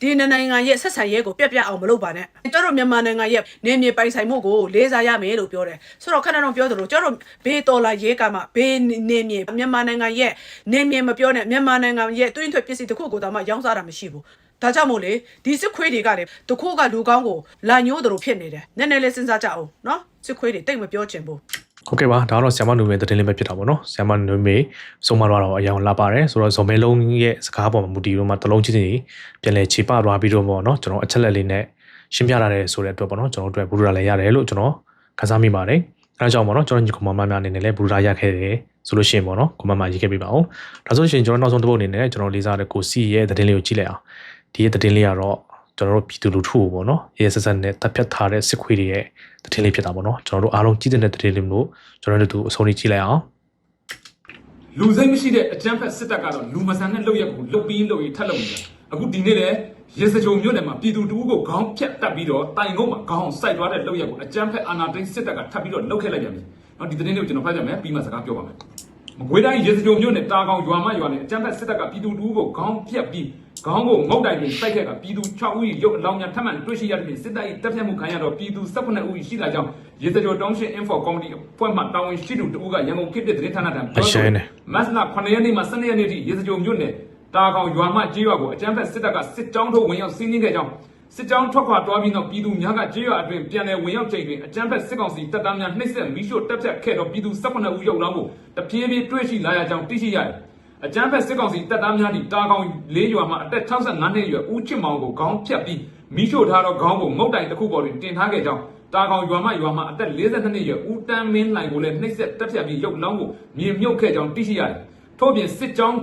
ဒီနိုင်ငံရဲ့ဆက်ဆံရေးကိုပြက်ပြက်အောင်မလုပ်ပါနဲ့ကျတော့မြန်မာနိုင်ငံရဲ့နေမြေပိုင်ဆိုင်မှုကိုလေးစားရမယ်လို့ပြောတယ်ဆိုတော့ခဏတော့ပြောသလိုကျတော့ဘေးတော်လာရေးကမှဘေးနေမြေမြန်မာနိုင်ငံရဲ့နေမြေမပြောနဲ့မြန်မာနိုင်ငံရဲ့တွင်းထွက်ပစ္စည်းတစ်ခုကိုတောင်မှရောင်းစားတာမရှိဘူးဒါကြောင့်မို့လေဒီစစ်ခွေးတွေကလေတခိုးကလူကောင်းကိုလာညိုးတို့ဖြစ်နေတယ်နည်းနည်းလေးစဉ်းစားကြအောင်နော်စစ်ခွေးတွေတိတ်မပြောချင်ဘူး
ဟုတ်ကဲ့ပါဒါကတော့ဆီယမနုမေသတင်းလေးပဲဖြစ်တာပေါ့နော်ဆီယမနုမေစုံမတော့အရင်လာပါတယ်ဆိုတော့ဇော်မဲလုံးရဲ့စကားပေါ်မှာမူတည်ပြီးမှတလုံးချင်းစီပြန်လဲခြေပသွားပြီးတော့ပေါ့နော်ကျွန်တော်အချက်လက်လေးနဲ့ရှင်းပြထားတဲ့ဆိုတဲ့အတွက်ပေါ့နော်ကျွန်တော်တို့အတွက်ဘူရာလည်းရတယ်လို့ကျွန်တော်ခန်းစားမိပါတယ်အဲဒါကြောင့်ပေါ့နော်ကျွန်တော်ညီကောင်မများအနေနဲ့လည်းဘူရာရခဲ့တယ်ဆိုလို့ရှိရင်ပေါ့နော်ကွန်မန့်မှာရေးခဲ့ပေးပါအောင်ဒါဆိုရှင်ကျွန်တော်နောက်ဆုံးတစ်ပုတ်အနေနဲ့ကျွန်တော်လေးစားတဲ့ကိုစီရဲ့သတင်းလေးကိုကြည့်လိုက်အောင်ဒီရဲ့သတင်းလေးကတော့ကျွန်တော်တို့ပြည်သူလူထုကိုပေါ့နော်ရဲဆက်ဆက်နဲ့တပ်ဖြတ်ထားတဲ့စစ်ခွေးတွေရဲ့ သတင်းလေးဖြစ်တာပေါ့နော်ကျွန်တော်တို့အားလုံးကြည့်တဲ့သတင်းလေးမျိုးကျွန်တော်တို့အဆုံးထိကြည့်လိုက်အောင်
လူစိတ်မရှိတဲ့အကြမ်းဖက်စစ်တပ်ကတော့လူမဆန်တဲ့လုပ်ရက်ကိုလုတ်ပြီးလုတ်ရေးထပ်လုပ်နေတာအခုဒီနေ့လည်းရေစကြုံမြို့နယ်မှာပြည်သူတူကိုခေါင်းဖြတ်တက်ပြီးတော့တိုင်ကုန်းမှာခေါင်းစိုက်သွားတဲ့လောက်ရက်ကိုအကြမ်းဖက်အာဏာသိမ်းစစ်တပ်ကထပ်ပြီးတော့လှုပ်ခဲ့လိုက်ပြန်ပြီ။နော်ဒီသတင်းလေးကိုကျွန်တော်ဖတ်ပြမယ်ပြီးမှစကားပြောပါမယ်။မကွေးတိုင်းရေစကြုံမြို့နယ်တာကောင်ရွာမရွာနဲ့အကြမ်းဖက်စစ်တပ်ကပြည်သူတူကိုခေါင်းဖြတ်ပြီး ခေါင်းကိုငုတ်တိုင်ပြီးစိုက်ခဲ့ကပြည်သူ6ဦးရုပ်အလောင်းများထပ်မံတွေ့ရှိရတဲ့စစ်တပ်၏တပ်ဖြတ်မှုခံရတော့ပြည်သူ18ဦးရှိလာကြောင်းရေစကြုံတောင်းရှင် info committee အဖွဲ့မှတာဝန်ရှိသူတဦးကရန်ကုန်ခေတ်ပြည်သတင်းဌာနထံပြောဆိုမတ်လ9ရက်နေ့မှ12ရက်နေ့ထိရေစကြုံမြို့နယ်တာကောင်ရွာမကြေးရွာကိုအကြမ်းဖက်စစ်တပ်ကစစ်ကြောင်းထုတ်ဝင်ရောက်စီးနင်းခဲ့ကြောင်းစစ်ကြောင်းထွက်ခွာသွားပြီးနောက်ပြည်သူများကကြေးရွာအတွင်းပြန်လည်ဝင်ရောက်ချိန်တွင်အကြမ်းဖက်စစ်ကောင်စီတပ်သားများနှိပ်စက်မိရှို့တပ်ဖြတ်ခဲ့သောပြည်သူ18ဦးရုပ်လောင်းကိုတပြေးပြေးတွေ့ရှိလာရကြောင်းသိရှိရတယ်။ အကြမ်းဖက်စစ်ကောင်စီတပ်သားများသည့်တာကောင်လေးရွာမှအသက်65နှစ်အရွယ်ဦးချစ်မောင်ကိုခေါင်းဖြတ်ပြီးမိရှို့ထားသောခေါင်းကိုငုတ်တိုင်တစ်ခုပေါ်တွင်တင်ထားခဲ့ကြောင်းတာကောင်ရွာမှရွာမှအသက်42နှစ်အရွယ်ဦးတန်းမင်းလှိုင်ကိုလည်းနှိပ်စက်တပ်ဖြတ်ပြီးရုပ်လောင်းကိုမြေမြုပ်ခဲ့ကြောင်းသိရှိရတယ်။ထို့ပြင်စစ်ကြောင်း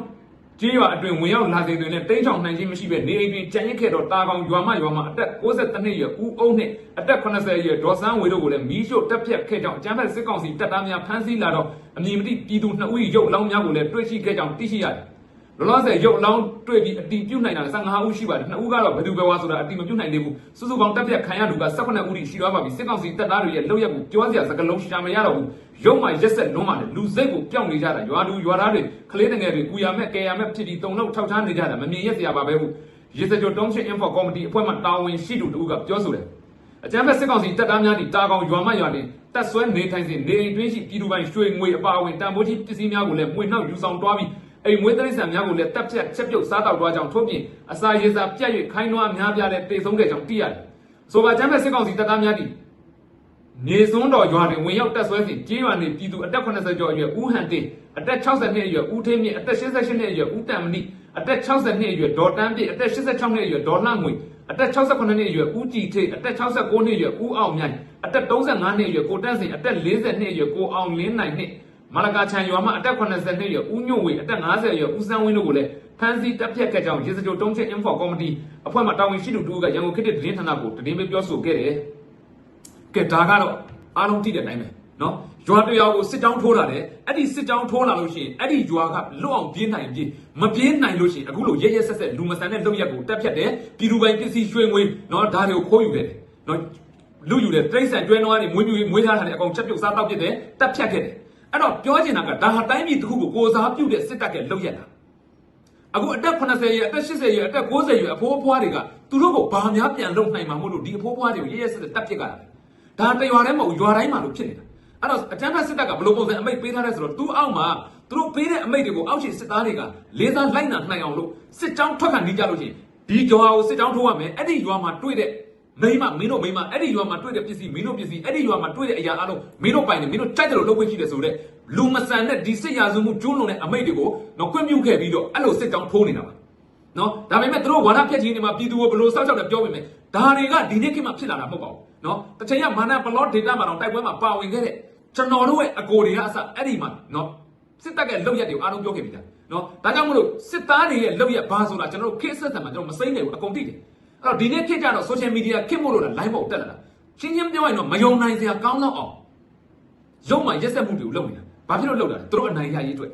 ကြေးရွာအတွင်ဝင်ရောက်လာတဲ့တွင်လည်းတိန့်ချောင်နိုင်ခြင်းမရှိဘဲနေအိမ်တွင်ကြံရစ်ခဲ့တော့တာကောင်ရွာမရွာမအသက်62နှစ်အရွယ်ဦးအုံးနှင့်အသက်80အရွယ်ဒေါ်စန်းဝေတို့ကိုလည်းမီးရှို့တပ်ဖြတ်ခဲ့ကြောင်းအကြမ်းဖက်စစ်ကောင်စီတပ်သားများဖမ်းဆီးလာတော့အမည်မသိပြည်သူ2ဦးရုပ်အလောင်းများကိုလည်းတွေ့ရှိခဲ့ကြောင်းသိရှိရတယ်။လောလောဆယ်ရုပ်အလောင်းတွေ့ပြီးအတီးပြုတ်နိုင်တာ15ဦးရှိပါတယ်။2ဦးကတော့ဘယ်သူပဲဝါဆိုတာအတီးမပြုတ်နိုင်သေးဘူး။စုစုပေါင်းတပ်ဖြတ်ခံရသူက18ဦးထိရှိသွားပါပြီ။စစ်ကောင်စီတပ်သားတွေရဲ့လောက်ရက်ကိုပြောစရာစကားလုံးရှာမရတော့ဘူး။ ရုပ်မှရက်ဆက်လွန်းပါတယ်လူစိတ်ကိုပြောင်းနေကြတာရွာသူရွာသားတွေကလေးငယ်တွေကူရမဲ့ကဲရမဲ့ဖြစ်ပြီးတုံလောက်ထောက်ချနေကြတာမမြင်ရက်စရာပါပဲဘူးရေစကြိုတုံးချင် info committee အဖွဲ့မှတာဝန်ရှိသူတို့ကပြောဆိုတယ်အကြမ်းဖက်စစ်ကောင်စီတပ်သားများသည့်တာကောင်ရွာမရွာတွင်တပ်ဆွဲနေထိုင်စဉ်နေအိမ်တွင်းရှိပြည်သူပိုင်ရွှေငွေအပါအဝင်တန်ဖိုးကြီးပစ္စည်းများကိုလည်းမှွေနှောက်ယူဆောင်တွားပြီးအိမ်မွေးတိရစ္ဆာန်များကိုလည်းတပ်ဖြတ်ချက်ပြုတ်စားတောက်တွားကြောင်းထို့ပြင်အစာရေစာပြတ်၍ခိုင်းနွားများပြားလည်းတေဆုံးခဲ့ကြောင်းသိရတယ်ဆိုပါအကြမ်းဖက်စစ်ကောင်စီတပ်သားများသည့် နေစွန်းတော်ရွာတွင်ဝင်ရောက်တက်ဆွဲစဉ်ကြေးရွာနေပြည်သူအသက်80ကျော်အရွယ်ဦးဟန်တေအသက်60နှစ်အရွယ်ဦးထင်းမြင့်အသက်88နှစ်အရွယ်ဦးတန်မဏိအသက်60နှစ်အရွယ်ဒေါ်တန်းပြည့်အသက်86နှစ်အရွယ်ဒေါ်လှငွေအသက်68နှစ်အရွယ်ဦးကြည်ထေအသက်69နှစ်အရွယ်ဦးအောင်မြိုင်အသက်35နှစ်အရွယ်ကိုတန်းစင်အသက်40နှစ်အရွယ်ကိုအောင်လင်းနိုင်နှင့်မလကာချံရွာမှအသက်80နှစ်အရွယ်ဦးညွန့်ဝေအသက်50အရွယ်ဦးစန်းဝင်းတို့ကိုလည်းဖမ်းဆီးတပ်ဖြတ်ခဲ့ကြောင်းရေစကြိုတုံးချက် info committee အဖွဲ့မှတာဝန်ရှိသူတို့ကရန်ကုန်ခေတ်တဲ့သတင်းဌာနကိုတင်ပြပြောဆိုခဲ့တယ် ကဲဒါကတော့အားလုံးသိတဲ့အတိုင်းပဲနော်ရွာတရားကိုစစ်တောင်းထိုးလာတယ်အဲ့ဒီစစ်တောင်းထိုးလာလို့ရှိရင်အဲ့ဒီရွာကလွတ်အောင်ပြေးနိုင်ပြေးမပြေးနိုင်လို့ရှိရင်အခုလိုရဲရဲဆက်ဆက်လူမဆန်တဲ့လုပ်ရက်ကိုတက်ဖြတ်တယ်ပြည်သူပိုင်ပစ္စည်းရွှေငွေနော်ဒါတွေကိုခိုးယူခဲ့တယ်နော်လူယူတယ်တိရစ္ဆာန်ကျွဲနွားတွေမွေးမြူမွေးထားတာတွေအကုန်ချက်ပြုတ်စားတောက်ပစ်တယ်တက်ဖြတ်ခဲ့တယ်အဲ့တော့ပြောချင်တာကဒါဟာတိုင်းပြည်တစ်ခုကိုကိုစားပြုတ်တဲ့စစ်တပ်ကလုပ်ရက်တာအခုအသက်80ရဲ့အသက်80ရဲ့အသက်90ရဲ့အဖိုးအဖွားတွေကသူတို့ကိုဘာများပြန်လုပ်နိုင်မှာမို့လို့ဒီအဖိုးအဖွားတွေကိုရဲရဲဆက်ဆက်တက်ပစ်ကြတာ ဒါတရွာထဲမှာရွာတိုင်းမှာလို့ဖြစ်နေတာအဲ့တော့အကြမ်းဖက်စစ်တပ်ကဘယ်လိုပုံစံအမိတ်ပေးထားလဲဆိုတော့သူ့အောက်မှာသူတို့ပေးတဲ့အမိတ်တွေကိုအောက်ခြေစစ်သားတွေကလေးစားလိုက်နာနိုင်အောင်လို့စစ်ကြောင်းထွက်ခံနေကြလို့ရှိရင်ဒီရွာကိုစစ်ကြောင်းထိုးရမယ်အဲ့ဒီရွာမှာတွေ့တဲ့မိမမင်းတို့မိမအဲ့ဒီရွာမှာတွေ့တဲ့ပစ္စည်းမင်းတို့ပစ္စည်းအဲ့ဒီရွာမှာတွေ့တဲ့အရာအလုံးမင်းတို့ပိုင်တယ်မင်းတို့ကြိုက်တယ်လို့လုပ်ခွင့်ရှိတယ်ဆိုတော့လူမဆန်တဲ့ဒီစစ်ရာဇဝမှုကျိုးလွန်တဲ့အမိတ်တွေကိုတော့ခွင့်ပြုခဲ့ပြီးတော့အဲ့လိုစစ်ကြောင်းထိုးနေတာပါနော်ဒါပေမဲ့သူတို့ဝါဒဖြတ်ချင်းတွေမှာပြည်သူကိုဘယ်လိုစောက်ချောက်တယ်ပြောပေမဲ့ဒါတွေကဒီနေ့ခေတ်မှာဖြစ်လာတာမဟုတ်ပါဘူး နော်တစ်ချိန်ကမာနဘလော့ဒေတာမှာတော့တိုက်ပွဲမှာပါဝင်ခဲ့တဲ့ကျွန်တော်တို့ရဲ့အကိုတွေကအစအဲ့ဒီမှာနော်စစ်တပ်ရဲ့လောက်ရက်တွေကိုအားလုံးပြောခဲ့ပြီသားနော်ဒါကြောင့်မလို့စစ်သားတွေရဲ့လောက်ရက်ဘာဆိုတာကျွန်တော်တို့ခေတ်ဆက်ဆက်မှာကျွန်တော်မစိမ့်နေဘူးအကုန်သိတယ်အဲ့တော့ဒီနေ့ခေတ်ကျတော့ social media ခေတ်မို့လို့လား live ပေါ်တက်လာတာရှင်းရှင်းပြောရရင်တော့မယုံနိုင်စရာကောင်းတော့အောင်ရုံမှရက်ဆက်မှုတွေကိုလုပ်နေတာဘာဖြစ်လို့လုပ်တာလဲသူတို့အနိုင်ရရေးအတွက်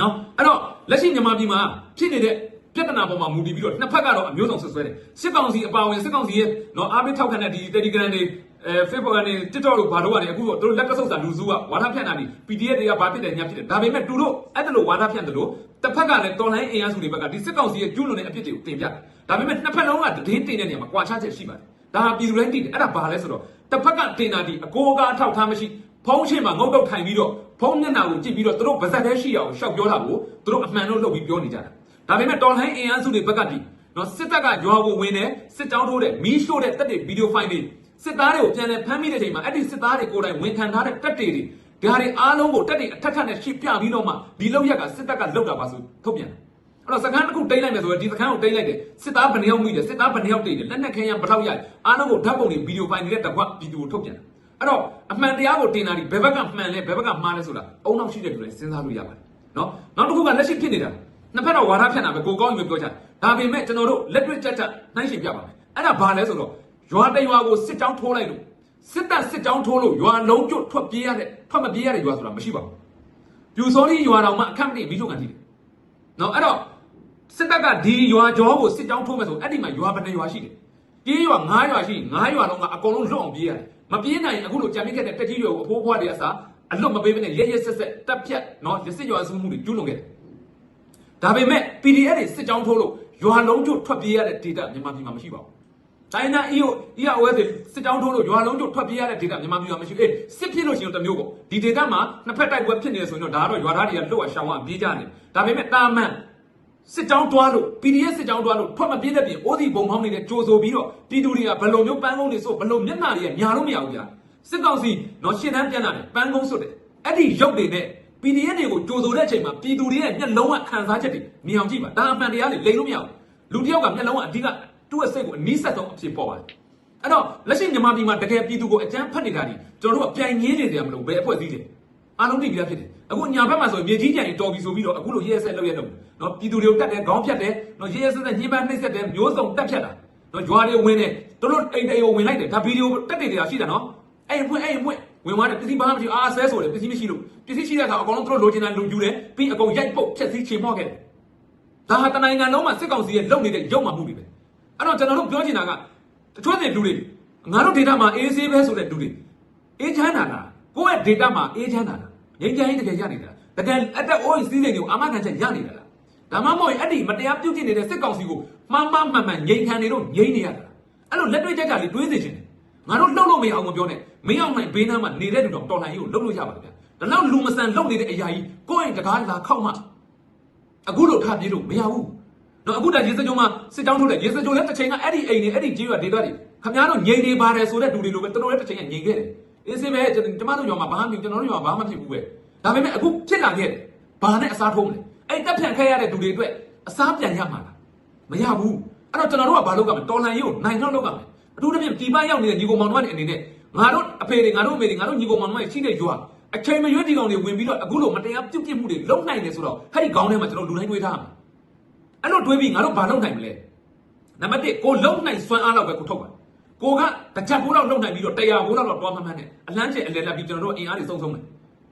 နော်အဲ့တော့လက်ရှိမြန်မာပြည်မှာဖြစ်နေတဲ့ ပြဿနာပေါ်မှာမူတည်ပြီးတော့နှစ်ဖက်ကတော့အမျိုးစုံဆွဆွဲတယ်စစ်ကောင်စီအပါအဝင်စစ်ကောင်စီရဲ့နော်အားပေးထောက်ခံတဲ့ဒီ Telegram တွေအဲ Facebook ကနေ TikTok လို့ဘာလို့ကနေအခုတော့သူတို့လက်ကဆုပ်စာလူစုကဝါဒဖြန့်တာပြီး PDF တွေကဘာဖြစ်တယ်ညာဖြစ်တယ်ဒါပေမဲ့သူတို့အဲ့ဒါလိုဝါဒဖြန့်တယ်လို့တစ်ဖက်ကလည်းတော်လိုင်းအင်အားစုတွေဘက်ကဒီစစ်ကောင်စီရဲ့ကျူးလွန်တဲ့အဖြစ်တွေကိုတင်ပြတယ်ဒါပေမဲ့နှစ်ဖက်လုံးကတည်င်းတင်တဲ့နေရာမှာကွာခြားချက်ရှိပါတယ်ဒါဟာပြည်သူတိုင်းတည်တယ်အဲ့ဒါဘာလဲဆိုတော့တစ်ဖက်ကတင်တာဒီအကိုအကားအထောက်ထားမရှိဖုံးချင်းမှာငုတ်တော့ထိုင်ပြီးတော့ဖုံးမျက်နှာကိုကြည့်ပြီးတော့သူတို့ဗဇက်တဲရှိအောင်ရှောက်ပြောတာကိုသူတို့အမှန်လို့လုပ်ပြီးပြောနေကြတာ ဒါပေမဲ့တော်လိုင်းအင်အားစုတွေဘက်ကဒီနော်စစ်တပ်ကရွာကိုဝင်တယ်စစ်ကြောင်းထိုးတယ်မီးရှို့တဲ့တက်တွေဗီဒီယိုဖိုင်တွေစစ်သားတွေကိုပြန်လည်ဖမ်းမိတဲ့ချိန်မှာအဲ့ဒီစစ်သားတွေကိုယ်တိုင်ဝန်ခံထားတဲ့တက်တွေတွေဒါတွေအားလုံးကိုတက်တွေအထက်ထက်နဲ့ရှင်းပြပြီးတော့မှဒီလောက်ရက်ကစစ်တပ်ကလောက်တာပါဆိုထုတ်ပြန်တယ်အဲ့တော့စကန်းတစ်ခုတိမ့်လိုက်မယ်ဆိုတော့ဒီစကန်းကိုတိမ့်လိုက်တယ်စစ်သားဘယ်နှယောက်မိတယ်စစ်သားဘယ်နှယောက်တိတ်တယ်လက်နက်ခဲယံဘယ်လောက်ရအားလုံးကိုဓာတ်ပုံတွေဗီဒီယိုဖိုင်တွေနဲ့တကွဗီဒီယိုထုတ်ပြန်တယ်အဲ့တော့အမှန်တရားကိုတင်တာဒီဘယ်ဘက်ကမှန်လဲဘယ်ဘက်ကမှားလဲဆိုတာအုံနောက်ရှိတဲ့လူတွေစဉ်းစားလို့ရပါတယ်နော်နောက်တစ်ခုကလက်ရှိဖြစ်နေတာ နှစ်ဖက်တော့ဝါဒဖြန့်တာပဲကိုကောင်းယူပြောချင်ဒါပေမဲ့ကျွန်တော်တို့လက်တွေ့ကြက်ကြက်နှိုင်းရှင်ပြပါမယ်အဲ့ဒါဘာလဲဆိုတော့ရွာတရွာကိုစစ်ကြောင်းထိုးလိုက်လို့စစ်တပ်စစ်ကြောင်းထိုးလို့ရွာလုံးကျွတ်ထွက်ပြေးရတဲ့ထွက်မပြေးရတဲ့ရွာဆိုတာမရှိပါဘူးပြူစောလေးရွာတော်မှာအခက်မနေပြီးထုတ်ကန်ကြည့်တယ်နော်အဲ့တော့စစစ်တပ်ကဒီရွာကျောကိုစစ်ကြောင်းထိုးမယ်ဆိုအဲ့ဒီမှာရွာဘယ်နှရွာရှိတယ်ပြေးရွာ9ရွာရှိ9ရွာလုံးကအကုန်လုံးလွတ်အောင်ပြေးရတယ်မပြေးနိုင်ရင်အခုလိုကြံမိခဲ့တဲ့တက်ကြီးရွာကိုအဖိုးဖွားတွေအစားအလွတ်မပေးဘဲနဲ့ရဲရဲဆက်ဆက်တက်ဖြတ်နော်ရစစ်ရွာအစုမှုတွေကျူးလွန်ခဲ့တယ် ဒါပေမဲ့ PDF တွေစစ်ကြောင်းထိုးလို့ရွာလုံးကျွတ်ထွက်ပြေးရတဲ့ data မြန်မာပြည်မှာမရှိပါဘူးတိုင်းနာ EO EOS တွေစစ်ကြောင်းထိုးလို့ရွာလုံးကျွတ်ထွက်ပြေးရတဲ့ data မြန်မာပြည်မှာမရှိဘူးအေးစစ်ဖြစ်လို့ရှိရင်တစ်မျိုးပေါ့ဒီ data မှာနှစ်ဖက်တိုက်ပွဲဖြစ်နေတယ်ဆိုရင်တော့ဒါကတော့ရွာသားတွေကလှုပ်အောင်ရှောင်းအောင်ပြေးကြတယ်ဒါပေမဲ့တာမန်စစ်ကြောင်းတွားလို့ PDF စစ်ကြောင်းတွားလို့ထွက်မပြေးတဲ့ပြင်အိုးစီဘုံမောင်းနေတဲ့ကြိုးဆိုပြီးတော့ပြည်သူတွေကဘယ်လိုမျိုးပန်းကုန်းတွေဆိုဘယ်လိုမျက်နှာတွေကညာလို့မရဘူးဗျာစစ်ကောင်စီတော့ရှင်းတန်းပြန်လာတယ်ပန်းကုန်းစွတ်တယ်အဲ့ဒီရုပ်တွေနဲ့ PDF တွေကိုကြိုးဆိုတဲ့အချိန်မှာပြည်သူတွေရဲ့မျက်လုံးကခံစားချက်တွေမြင်အောင်ကြည့်ပါဒါအမှန်တရားတွေလိမ်လို့မရဘူးလူတစ်ယောက်ကမျက်လုံးကအဓိကသူ့ရဲ့စိတ်ကိုအနီးဆက်ဆုံးအဖြစ်ပေါ်ပါတယ်အဲ့တော့လက်ရှိမြန်မာပြည်မှာတကယ်ပြည်သူကိုအကြမ်းဖက်နေတာဒီကျွန်တော်တို့ကပြိုင်ငင်းနေကြရမလို့ဘယ်အဖွဲ့အစည်းတွေအားလုံးသိပြီလားဖြစ်တယ်အခုညာဘက်မှာဆိုရင်မြေကြီးကြံကြီးတော်ပြီဆိုပြီးတော့အခုလိုရဲရဲဆက်လောက်ရတော့နော်ပြည်သူတွေကိုတတ်တယ်ခေါင်းဖြတ်တယ်နော်ရဲရဲဆက်ဆက်ညှိပန်းနှိမ့်ဆက်တယ်မျိုးစုံတက်ဖြတ်တာနော်ရွာတွေဝင်တယ်တို့တို့အိမ်တွေကိုဝင်လိုက်တယ်ဒါဗီဒီယိုတက်တွေတွေကရှိတာနော်အဲ့အဖွင့်အဲ့အဖွင့် ဝင်သွားတယ်ပစ္စည်းဘာမှမရှိအာဆဲဆိုတယ်ပစ္စည်းမရှိလို့ပစ္စည်းရှိတဲ့အခါအကောင်လုံးတို့လိုချင်တာလူယူတယ်ပြီးအကုန်ရိုက်ပုတ်ဖြက်စီးချေမော့ခဲ့တယ်ဒါဟာတနိုင်ငံလုံးမှာစစ်ကောင်စီရဲ့လုပ်နေတဲ့ရုပ်မှမှုတွေပဲအဲ့တော့ကျွန်တော်တို့ပြောချင်တာကတချို့တဲ့လူတွေငါတို့ဒေတာမှာအေးဆေးပဲဆိုတဲ့လူတွေအေးချမ်းတာလားကိုယ့်ရဲ့ဒေတာမှာအေးချမ်းတာလားငိမ့်ချမ်းရေးတကယ်ရနေတာတကယ်အတက်အိုးစီးစိမ်တွေကိုအာမခံချက်ရနေတာလားဒါမှမဟုတ်ရင်အဲ့ဒီမတရားပြုတ်ကျင့်နေတဲ့စစ်ကောင်စီကိုမှန်မှန်မှန်မှန်ငိမ့်ခံနေတော့ငိမ့်နေရတာအဲ့လိုလက်တွေ့ကြကြလေးတွေးစေချင်တယ်ငါတို့လှုပ်လို့မရအောင်မပြောနဲ့ မင်းအောင်နိုင်ဘေးနားမှာနေတဲ့လူတော့တော်လှန်ရေးကိုလှုပ်လို့ရပါဗျာဒါလောက်လူမဆန်လှုပ်နေတဲ့အရာကြီးကိုယ့်ရင်တကားလာခောက်မှအခုလို့ထားပြေးလို့မရဘူးတော့အခုတည်းရေစကြိုမှာစစ်တောင်းထုတ်တယ်ရေစကြိုလည်းတစ်ချိန်ကအဲ့ဒီအိမ်နေအဲ့ဒီကြေးရွာဒေသတွေခမများတို့ငိမ့်နေပါတယ်ဆိုတဲ့လူတွေလိုပဲတော်တော်လည်းတစ်ချိန်ကငိမ့်ခဲ့တယ်အေးစေးပဲကျွန်တော်တို့ရွာမှာဘာမှမဖြစ်ကျွန်တော်တို့ရွာဘာမှမဖြစ်ဘူးပဲဒါပေမဲ့အခုဖြစ်လာခဲ့တယ်ဘာနဲ့အစားထိုးမလဲအဲ့တက်ဖြန့်ခဲ့ရတဲ့သူတွေအတွက်အစားပြန်ရမှာလားမရဘူးအဲ့တော့ကျွန်တော်တို့ကဘာလုပ်ကြမလဲတော်လှန်ရေးကိုနိုင်တော့လုပ်ကြမယ်အထူးသဖြင့်ဒီပန်းရောက်နေတဲ့ညီကောင်မောင်နှမတွေအနေနဲ့ ငါတို့အဖေတွေငါတို့အမေတွေငါတို့ညီကောင်မောင်နှမတွေရှိတဲ့ရွာအချိန်မရွေးဒီကောင်တွေဝင်ပြီးတော့အခုလိုမတရားပြုတ်ပြစ်မှုတွေလုပ်နိုင်တယ်ဆိုတော့ဟဲ့ဒီခေါင်းထဲမှာကျွန်တော်လူတိုင်းတွေးထားမှာအဲ့လိုတွေးပြီးငါတို့ဘာလုပ်နိုင်မလဲနံပါတ်1ကိုလုံနိုင်စွမ်းအားလောက်ပဲကိုထုတ်ပါကိုကတကြက်ဘိုးလောက်လုံနိုင်ပြီးတော့တရားဘိုးလောက်တော့တွားမှန်းမှန်းနဲ့အလန်းကျဲအလဲလက်ပြီးကျွန်တော်တို့အင်အားတွေစုံစုံမယ်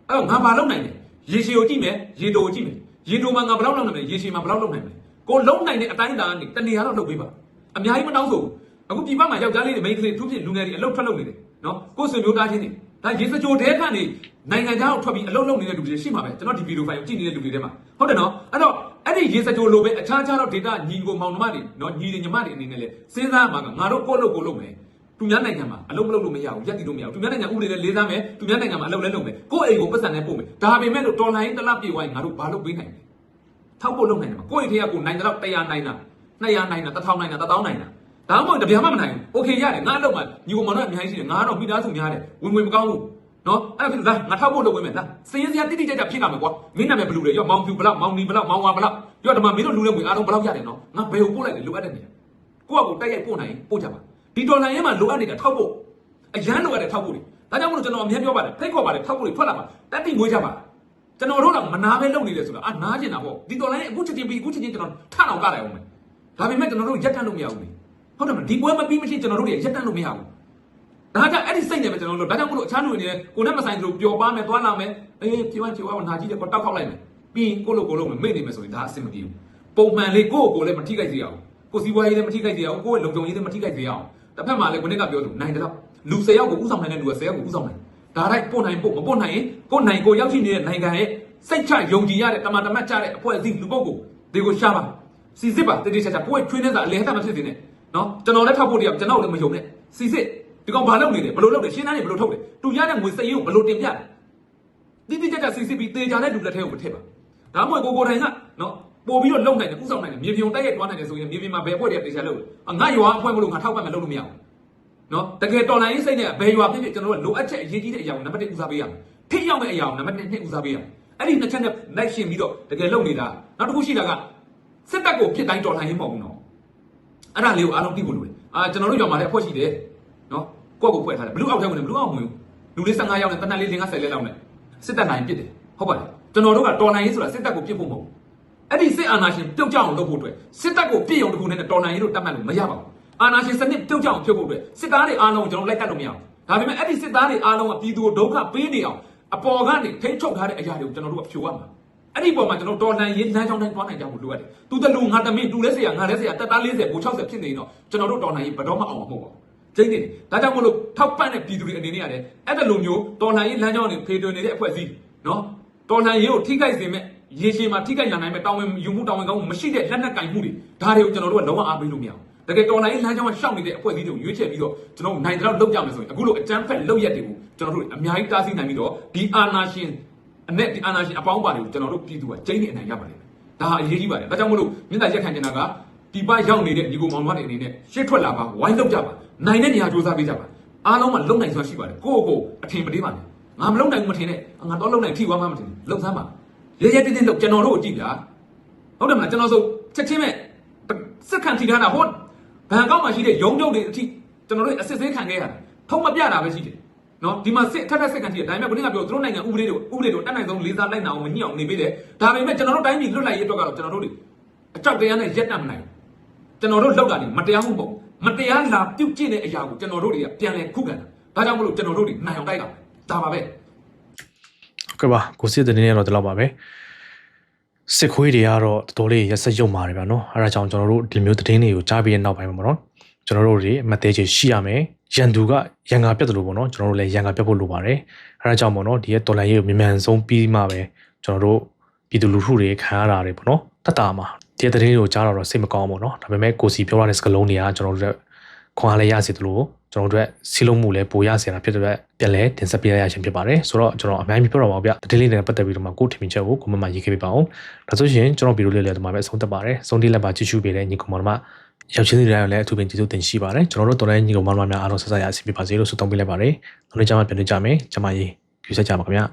အဲ့တော့ငါဘာလုပ်နိုင်လဲရေရှည်ကိုကြည့်မယ်ရေတိုကိုကြည့်မယ်ရေတိုမှာငါဘယ်လောက်လုပ်နိုင်မလဲရေရှည်မှာဘယ်လောက်လုပ်နိုင်မလဲကိုလုံးနိုင်တဲ့အတိုင်းအတာကနေတနေရာတော့လုပ်ပေးပါအများကြီးမတောင်းဆိုဘူးအခုပြည်ပမှာယောက်ျားလေးတွေမိန်းကလေးသူဖြစ်လူငယ်တွေအလုပ်ထွက်လုပ်နေတယ် နော်ကိုယ်ဆွေမျိုးသားချင်းတွေဒါရေစကြိုတဲခန့်နေနိုင်ငံခြားကိုထွက်ပြီးအလုပ်လုပ်နေတဲ့လူတွေရှိမှာပဲကျွန်တော်ဒီဗီဒီယိုဖိုင်ကိုကြည့်နေတဲ့လူတွေထဲမှာဟုတ်တယ်နော်အဲ့တော့အဲ့ဒီရေစကြိုလိုပဲအခြားခြားတော့ဒေတာညီကိုမောင်နှမတွေနော်ညီတွေညီမတွေအနေနဲ့လေစဉ်းစားမှာကငါတို့ကိုယ့်လုပ်ကိုယ်လုပ်မယ်သူများနိုင်ငံမှာအလုပ်မလုပ်လို့မရဘူးရက်တည်လို့မရဘူးသူများနိုင်ငံဥပဒေနဲ့လေးစားမယ်သူများနိုင်ငံမှာအလုပ်လည်းလုပ်မယ်ကိုယ့်အိမ်ကိုပတ်စံနဲ့ပို့မယ်ဒါပေမဲ့လို့တော်လိုင်းတစ်လပြေဝိုင်းငါတို့ဘာလုပ်ပေးနိုင်လဲထောက်ဖို့လုပ်နိုင်တယ်မကိုယ့်အိမ်ထဲကကိုနိုင်တော့100နိုင်တာ200နိုင်တာ1000နိုင်တာ1000နိုင်တာ ဒါမှမဟုတ်တပြားမှမနိုင်ဘူးโอเคရတယ်ငါအလုပ်မှာညီကောင်မတို့အများကြီးရှိတယ်ငါတော့မိသားစုများတယ်ဝင်ဝင်မကောင်းဘူးနော်အဲ့ဒါလာငါထောက်ဖို့လုပ်ပေးမယ်လားစည်ရင်စရာတိတိကျကျဖြစ်လာမယ်ကွာမင်းနာမည်ဘယ်လိုလဲရောမောင်ဖြူဘလောက်မောင်နီဘလောက်မောင်ဝါဘလောက်ရောဒီမှာမင်းတို့လူတွေငွေအားလုံးဘလောက်ရတယ်နော်ငါဘယ်ကိုပို့လိုက်လဲလိုအပ်တဲ့နေရာကိုယ့်အကူတိုက်ရိုက်ပို့နိုင်ပို့ကြပါဒီဒေါ်လာရင်းမှာလိုအပ်နေတာထောက်ဖို့ အရန်လိုရတဲ့ထောက်ဖို့တွေဒါကြောင့်မလို့ကျွန်တော်အမြဲပြောပါတယ်ဖိတ်ခေါ်ပါတယ်ထောက်ဖို့တွေထွက်လာပါတက်တိငွေကြပါကျွန်တော်တို့တော့မနာပဲလုပ်နေတယ်ဆိုတာအာနားကျင်တာပေါ့ဒီတော်လိုင်းအခုချက်ချင်းပြီးအခုချက်ချင်းကျွန်တော်ထအောင်ကလိုက်အောင်မယ်ဒါပေမဲ့ကျွန်တော်တို့ရက်တန့်လို့မရဘူးလေ ဟုတ်တယ်မဒီပွဲမပြီးမရှိကျွန်တော်တို့တွေရက်တန့်လို့မရဘူးဒါကြောင့်အဲ့ဒီစိတ်နဲ့ပဲကျွန်တော်တို့ဒါကြောင့်မလို့အခြားလူတွေနဲ့ကိုနဲ့မဆိုင်သလိုပျော်ပါမယ်သွားလာမယ်အေးပြေဝမ်းပြေဝမ်းနာကြီးတယ်ကိုတောက်ခောက်လိုက်မယ်ပြီးကိုလိုကိုလိုမေ့နေမယ်ဆိုရင်ဒါအဆင်မပြေဘူးပုံမှန်လေးကိုယ့်ကိုယ်လည်းမထိခိုက်စေရအောင်ကိုစီးပွားရေးလည်းမထိခိုက်စေရအောင်ကိုယ့်ရဲ့လုံခြုံရေးလည်းမထိခိုက်စေရအောင်တစ်ဖက်မှာလည်းကိုနေ့ကပြောသူနိုင်တယ်တော့လူ၁၀ယောက်ကိုဥဆောင်နိုင်တဲ့လူက၁၀ယောက်ကိုဥဆောင်နိုင်ဒါလိုက်ပို့နိုင်ပို့မပို့နိုင်ရင်ကိုနိုင်ကိုရောက်ရှိနေတဲ့နိုင်ငံရဲ့စိတ်ချယုံကြည်ရတဲ့တမန်တမတ်ကြတဲ့အဖွဲ့အစည်းလူပုဂ္ဂိုလ်တွေကိုရှာပါစီစစ်ပါတတိချာချာကိုယ့်ရဲ့ချွေးနေတာအလဲဟတာမဖြစ်စေနဲ့ နော်ကျွန်တော်လည်းထောက်ဖို့တရားကျွန်တော်လည်းမယုံနဲ့စီစစ်ဒီကောင်ဘာလုပ်နေလဲဘယ်လိုလုပ်လဲရှင်းသားနေဘယ်လိုထုတ်လဲသူရတဲ့ငွေစက်ရေးကိုဘယ်လိုတင်ပြလဲတိတိကျကျစီစစ်ပြီးတေချာတဲ့လူလက်ထဲကိုမထည့်ပါဒါမှမဟုတ်ကိုကိုတိုင်ကနော်ပို့ပြီးတော့လုံနိုင်တယ်ဥဆောင်နိုင်တယ်မြေပြင်တိုက်ရိုက်တွားနိုင်တယ်ဆိုရင်မြေပြင်မှာဘယ်အဖွဲ့တွေကတေချာလုပ်လဲငါရွာအဖွဲ့မလို့ငါထောက်ပတ်မယ်လုပ်လို့မရဘူးနော်တကယ်တော်လိုင်းရေးစိတ်နဲ့ဘယ်ရွာဖြစ်ဖြစ်ကျွန်တော်တို့လိုအပ်ချက်အရေးကြီးတဲ့အရာကိုနံပါတ်1ဦးစားပေးရမယ်ထိရောက်တဲ့အရာကိုနံပါတ်2ဦးစားပေးရမယ်အဲ့ဒီနှစ်ချက်နဲ့လိုက်ရှင်ပြီးတော့တကယ်လုပ်နေတာနောက်တစ်ခုရှိတာကစစ်တပ်ကိုဖြစ်တိုင်းတော်လိုင်းရေးမဟုတ်ဘူးနော် အဲ့ဒါလေးကိုအားလုံးသိဖို့လိုတယ်အာကျွန်တော်တို့ရွာမှာလည်းအဖွဲ့ရှိတယ်နော်ကိုယ့်ကိုဖွဲ့ထားတယ်ဘလူးအောက်ထဲဝင်တယ်ဘလူးအောက်ဝင်လူလေး15ယောက်နဲ့တနက်လေး50လဲလောက်နဲ့စစ်တပ်နိုင်ပြစ်တယ်ဟုတ်ပါတယ်ကျွန်တော်တို့ကတော်လိုင်းရေးဆိုတာစစ်တပ်ကိုပြစ်ဖို့မဟုတ်ဘူးအဲ့ဒီစစ်အာဏာရှင်ပြုတ်ကြအောင်လုပ်ဖို့အတွက်စစ်တပ်ကိုပြစ်ရုံတခုနဲ့တော်လိုင်းရေးလို့တတ်မှတ်လို့မရပါဘူးအာဏာရှင်စနစ်ပြုတ်ကြအောင်ဖြုတ်ဖို့အတွက်စစ်သားတွေအားလုံးကိုကျွန်တော်လိုက်တတ်လို့မရဘူး။ဒါပေမဲ့အဲ့ဒီစစ်သားတွေအားလုံးကပြည်သူကိုဒုက္ခပေးနေအောင်အပေါ်ကနေထိန်းချုပ်ထားတဲ့အရာတွေကိုကျွန်တော်တို့ကဖြိုရမှာ။ အအဲ့ဒီပေါ်မှာကျွန်တော်တော်လှန်ရေးလမ်းကြောင်းတိုင်းသွားနိုင်ကြဖို့လိုအပ်တယ်သူတလူငါတမင်းတူလဲဆရာငါလဲဆရာတက်သား40ကို60ဖြစ်နေရင်တော့ကျွန်တော်တို့တော်လှန်ရေးဘယ်တော့မှအောင်မှာမဟုတ်ပါဘူးကျင်းနေတယ်ဒါကြောင့်မို့လို့ထောက်ပံ့တဲ့ပြည်သူတွေအနေနဲ့ရတယ်အဲ့ဒါလိုမျိုးတော်လှန်ရေးလမ်းကြောင်းတွေဖေတွင်နေတဲ့အဖွဲ့အစည်းနော်တော်လှန်ရေးကိုထိခိုက်စေမဲ့ရေရှည်မှာထိခိုက်လာနိုင်မဲ့တောင်းဝင်ယူမှုတောင်းဝင်ကောင်းမှုမရှိတဲ့လက်နက်ကင်မှုတွေဒါတွေကိုကျွန်တော်တို့ကလုံးဝအားပေးလို့မရဘူးတကယ်တော်လိုင်းလမ်းကြောင်းမှာရှောက်နေတဲ့အဖွဲ့အစည်းတွေကိုရွေးချယ်ပြီးတော့ကျွန်တော်တို့နိုင်တဲ့လောက်လုပ်ကြမယ်ဆိုရင်အခုလိုအကြမ်းဖက်လုပ်ရက်တွေကိုကျွန်တော်တို့အများကြီးတားဆီးနိုင်ပြီးတော့ဒီအာဏာရှင် အနဲ့ဒီအာဏာရှင်အပေါင်းပါတွေကိုကျွန်တော်တို့ပြည်သူကကျင်းနေအနိုင်ရပါလိမ့်မယ်ဒါဟာအရေးကြီးပါတယ်ဒါကြောင့်မို့လို့မြင့်တာရက်ခံနေတာကဒီပရောက်နေတဲ့ညီကိုမောင်မတွေအနေနဲ့ရှေ့ထွက်လာပါဝိုင်းလုပ်ကြပါနိုင်တဲ့နေရာစူးစမ်းပေးကြပါအားလုံးကလုံနိုင်စွာရှိပါတယ်ကိုယ့်ကိုယ်အထင်မသေးပါနဲ့ငါမလုံနိုင်ဘူးမထင်နဲ့ငါတော့လုံနိုင်ထိသွားမှမထင်လုံစမ်းပါရဲရဲတင်းတင်းလုပ်ကျွန်တော်တို့ကိုကြည့်ဗျာဟုတ်တယ်မလားကျွန်တော်ဆိုချက်ချင်းမဲ့စက်ခံထိထားတာဟုတ်ဘန်ကောက်မှာရှိတဲ့ရုံးချုပ်တွေအထိကျွန်တော်တို့အစစ်ဆေးခံခဲ့ရတယ်ထုံးမပြတာပဲရှိတယ် နော်ဒီမှာစစ်ထက်ထက်စစ်ခံထိတယ်ဒါပေမဲ့ကိုနေ့ကပြောသူတို့နိုင်ငံဥပဒေတွေဥပဒေတွေတက်နိုင်ဆုံးလေးစားလိုက်နာအောင်မညှိအောင်နေပေးတယ်ဒါပေမဲ့ကျွန်တော်တို့တိုင်းပြည်လွတ်လပ်ရေးအတွက်ကတော့ကျွန်တော်တို့တွေအကြောက်တရားနဲ့ရက်တတ်မနိုင်ဘူးကျွန်တော်တို့လောက်တာနေမတရားမှုပေါ့မတရားလာပြုတ်ကျင့်တဲ့အရာကိုကျွန်တော်တို့တွေကပြန်လဲခုခံတာဒါကြောင့်မလို့ကျွန်တော်တို့တွေနိုင်အောင်တိုက်တာဒါပါပဲ
ဟုတ်ကဲ့ပါကိုစစ်တဲ့နေရတော့ဒီလောက်ပါပဲစစ်ခွေးတွေကတော့တော်တော်လေးရက်စက်ရုံပါတယ်ဗျာနော်အဲဒါကြောင့်ကျွန်တော်တို့ဒီမျိုးသတင်းတွေကိုကြားပြီးတဲ့နောက်ပိုင်းမှာပေါ့နော် ကျွန်တော်တို့တွေအမတ်သေးချေရှိရမယ်ရန်သူကရန်ကာပြတ်တယ်လို့ပေါ့နော်ကျွန်တော်တို့လည်းရန်ကာပြတ်ဖို့လိုပါတယ်အဲဒါကြောင့်ပေါ့နော်ဒီရဲ့တော်လိုင်းရေးကိုမြန်မြန်ဆုံးပြီးမှပဲကျွန်တော်တို့ပြည်သူလူထုတွေခံရတာတွေပေါ့နော်တတ်တာမှာဒီရဲ့သတင်းတွေကိုကြားတော့စိတ်မကောင်းဘူးပေါ့နော်ဒါပေမဲ့ကိုစီပြောရတဲ့စကားလုံးတွေကကျွန်တော်တို့ခွန်အားလည်းရစေသလိုကျွန်တော်တို့အတွက်စီလုံးမှုလည်းပိုရစေတာဖြစ်တဲ့အတွက်ပြန်လဲတင်ဆက်ပေးရခြင်းဖြစ်ပါတယ်ဆိုတော့ကျွန်တော်အများကြီးပြောတော့ပါဗျတတိလေးနဲ့ပတ်သက်ပြီးတော့မှကိုထင်မြင်ချက်ကိုကိုမမရေးခဲ့ပြပါအောင်ဒါဆိုရင်ကျွန်တော်ဗီဒီယိုလေးလည်းဒီမှာပဲဆုံးသက်ပါတယ်ဆုံးတိလက်ပါကြည့်ရှုပေးတဲ့ညီကောင်မတို့ ရောက်ချင်းတွေလည်းအထူးပင်ကျေးဇူးတင်ရှိပါတယ်ကျွန်တော်တို့တော်တဲ့ညီကောင်မတို့များအားလုံးဆက်ဆက်ရအစီအပြပါစေလို့ဆုတောင်းပေးလိုက်ပါတယ်နောက်နေ့ကျမှပြန်တွေ့ကြမယ်ကျမကြီးကြည့်ဆက်ကြပါခင်ဗျာ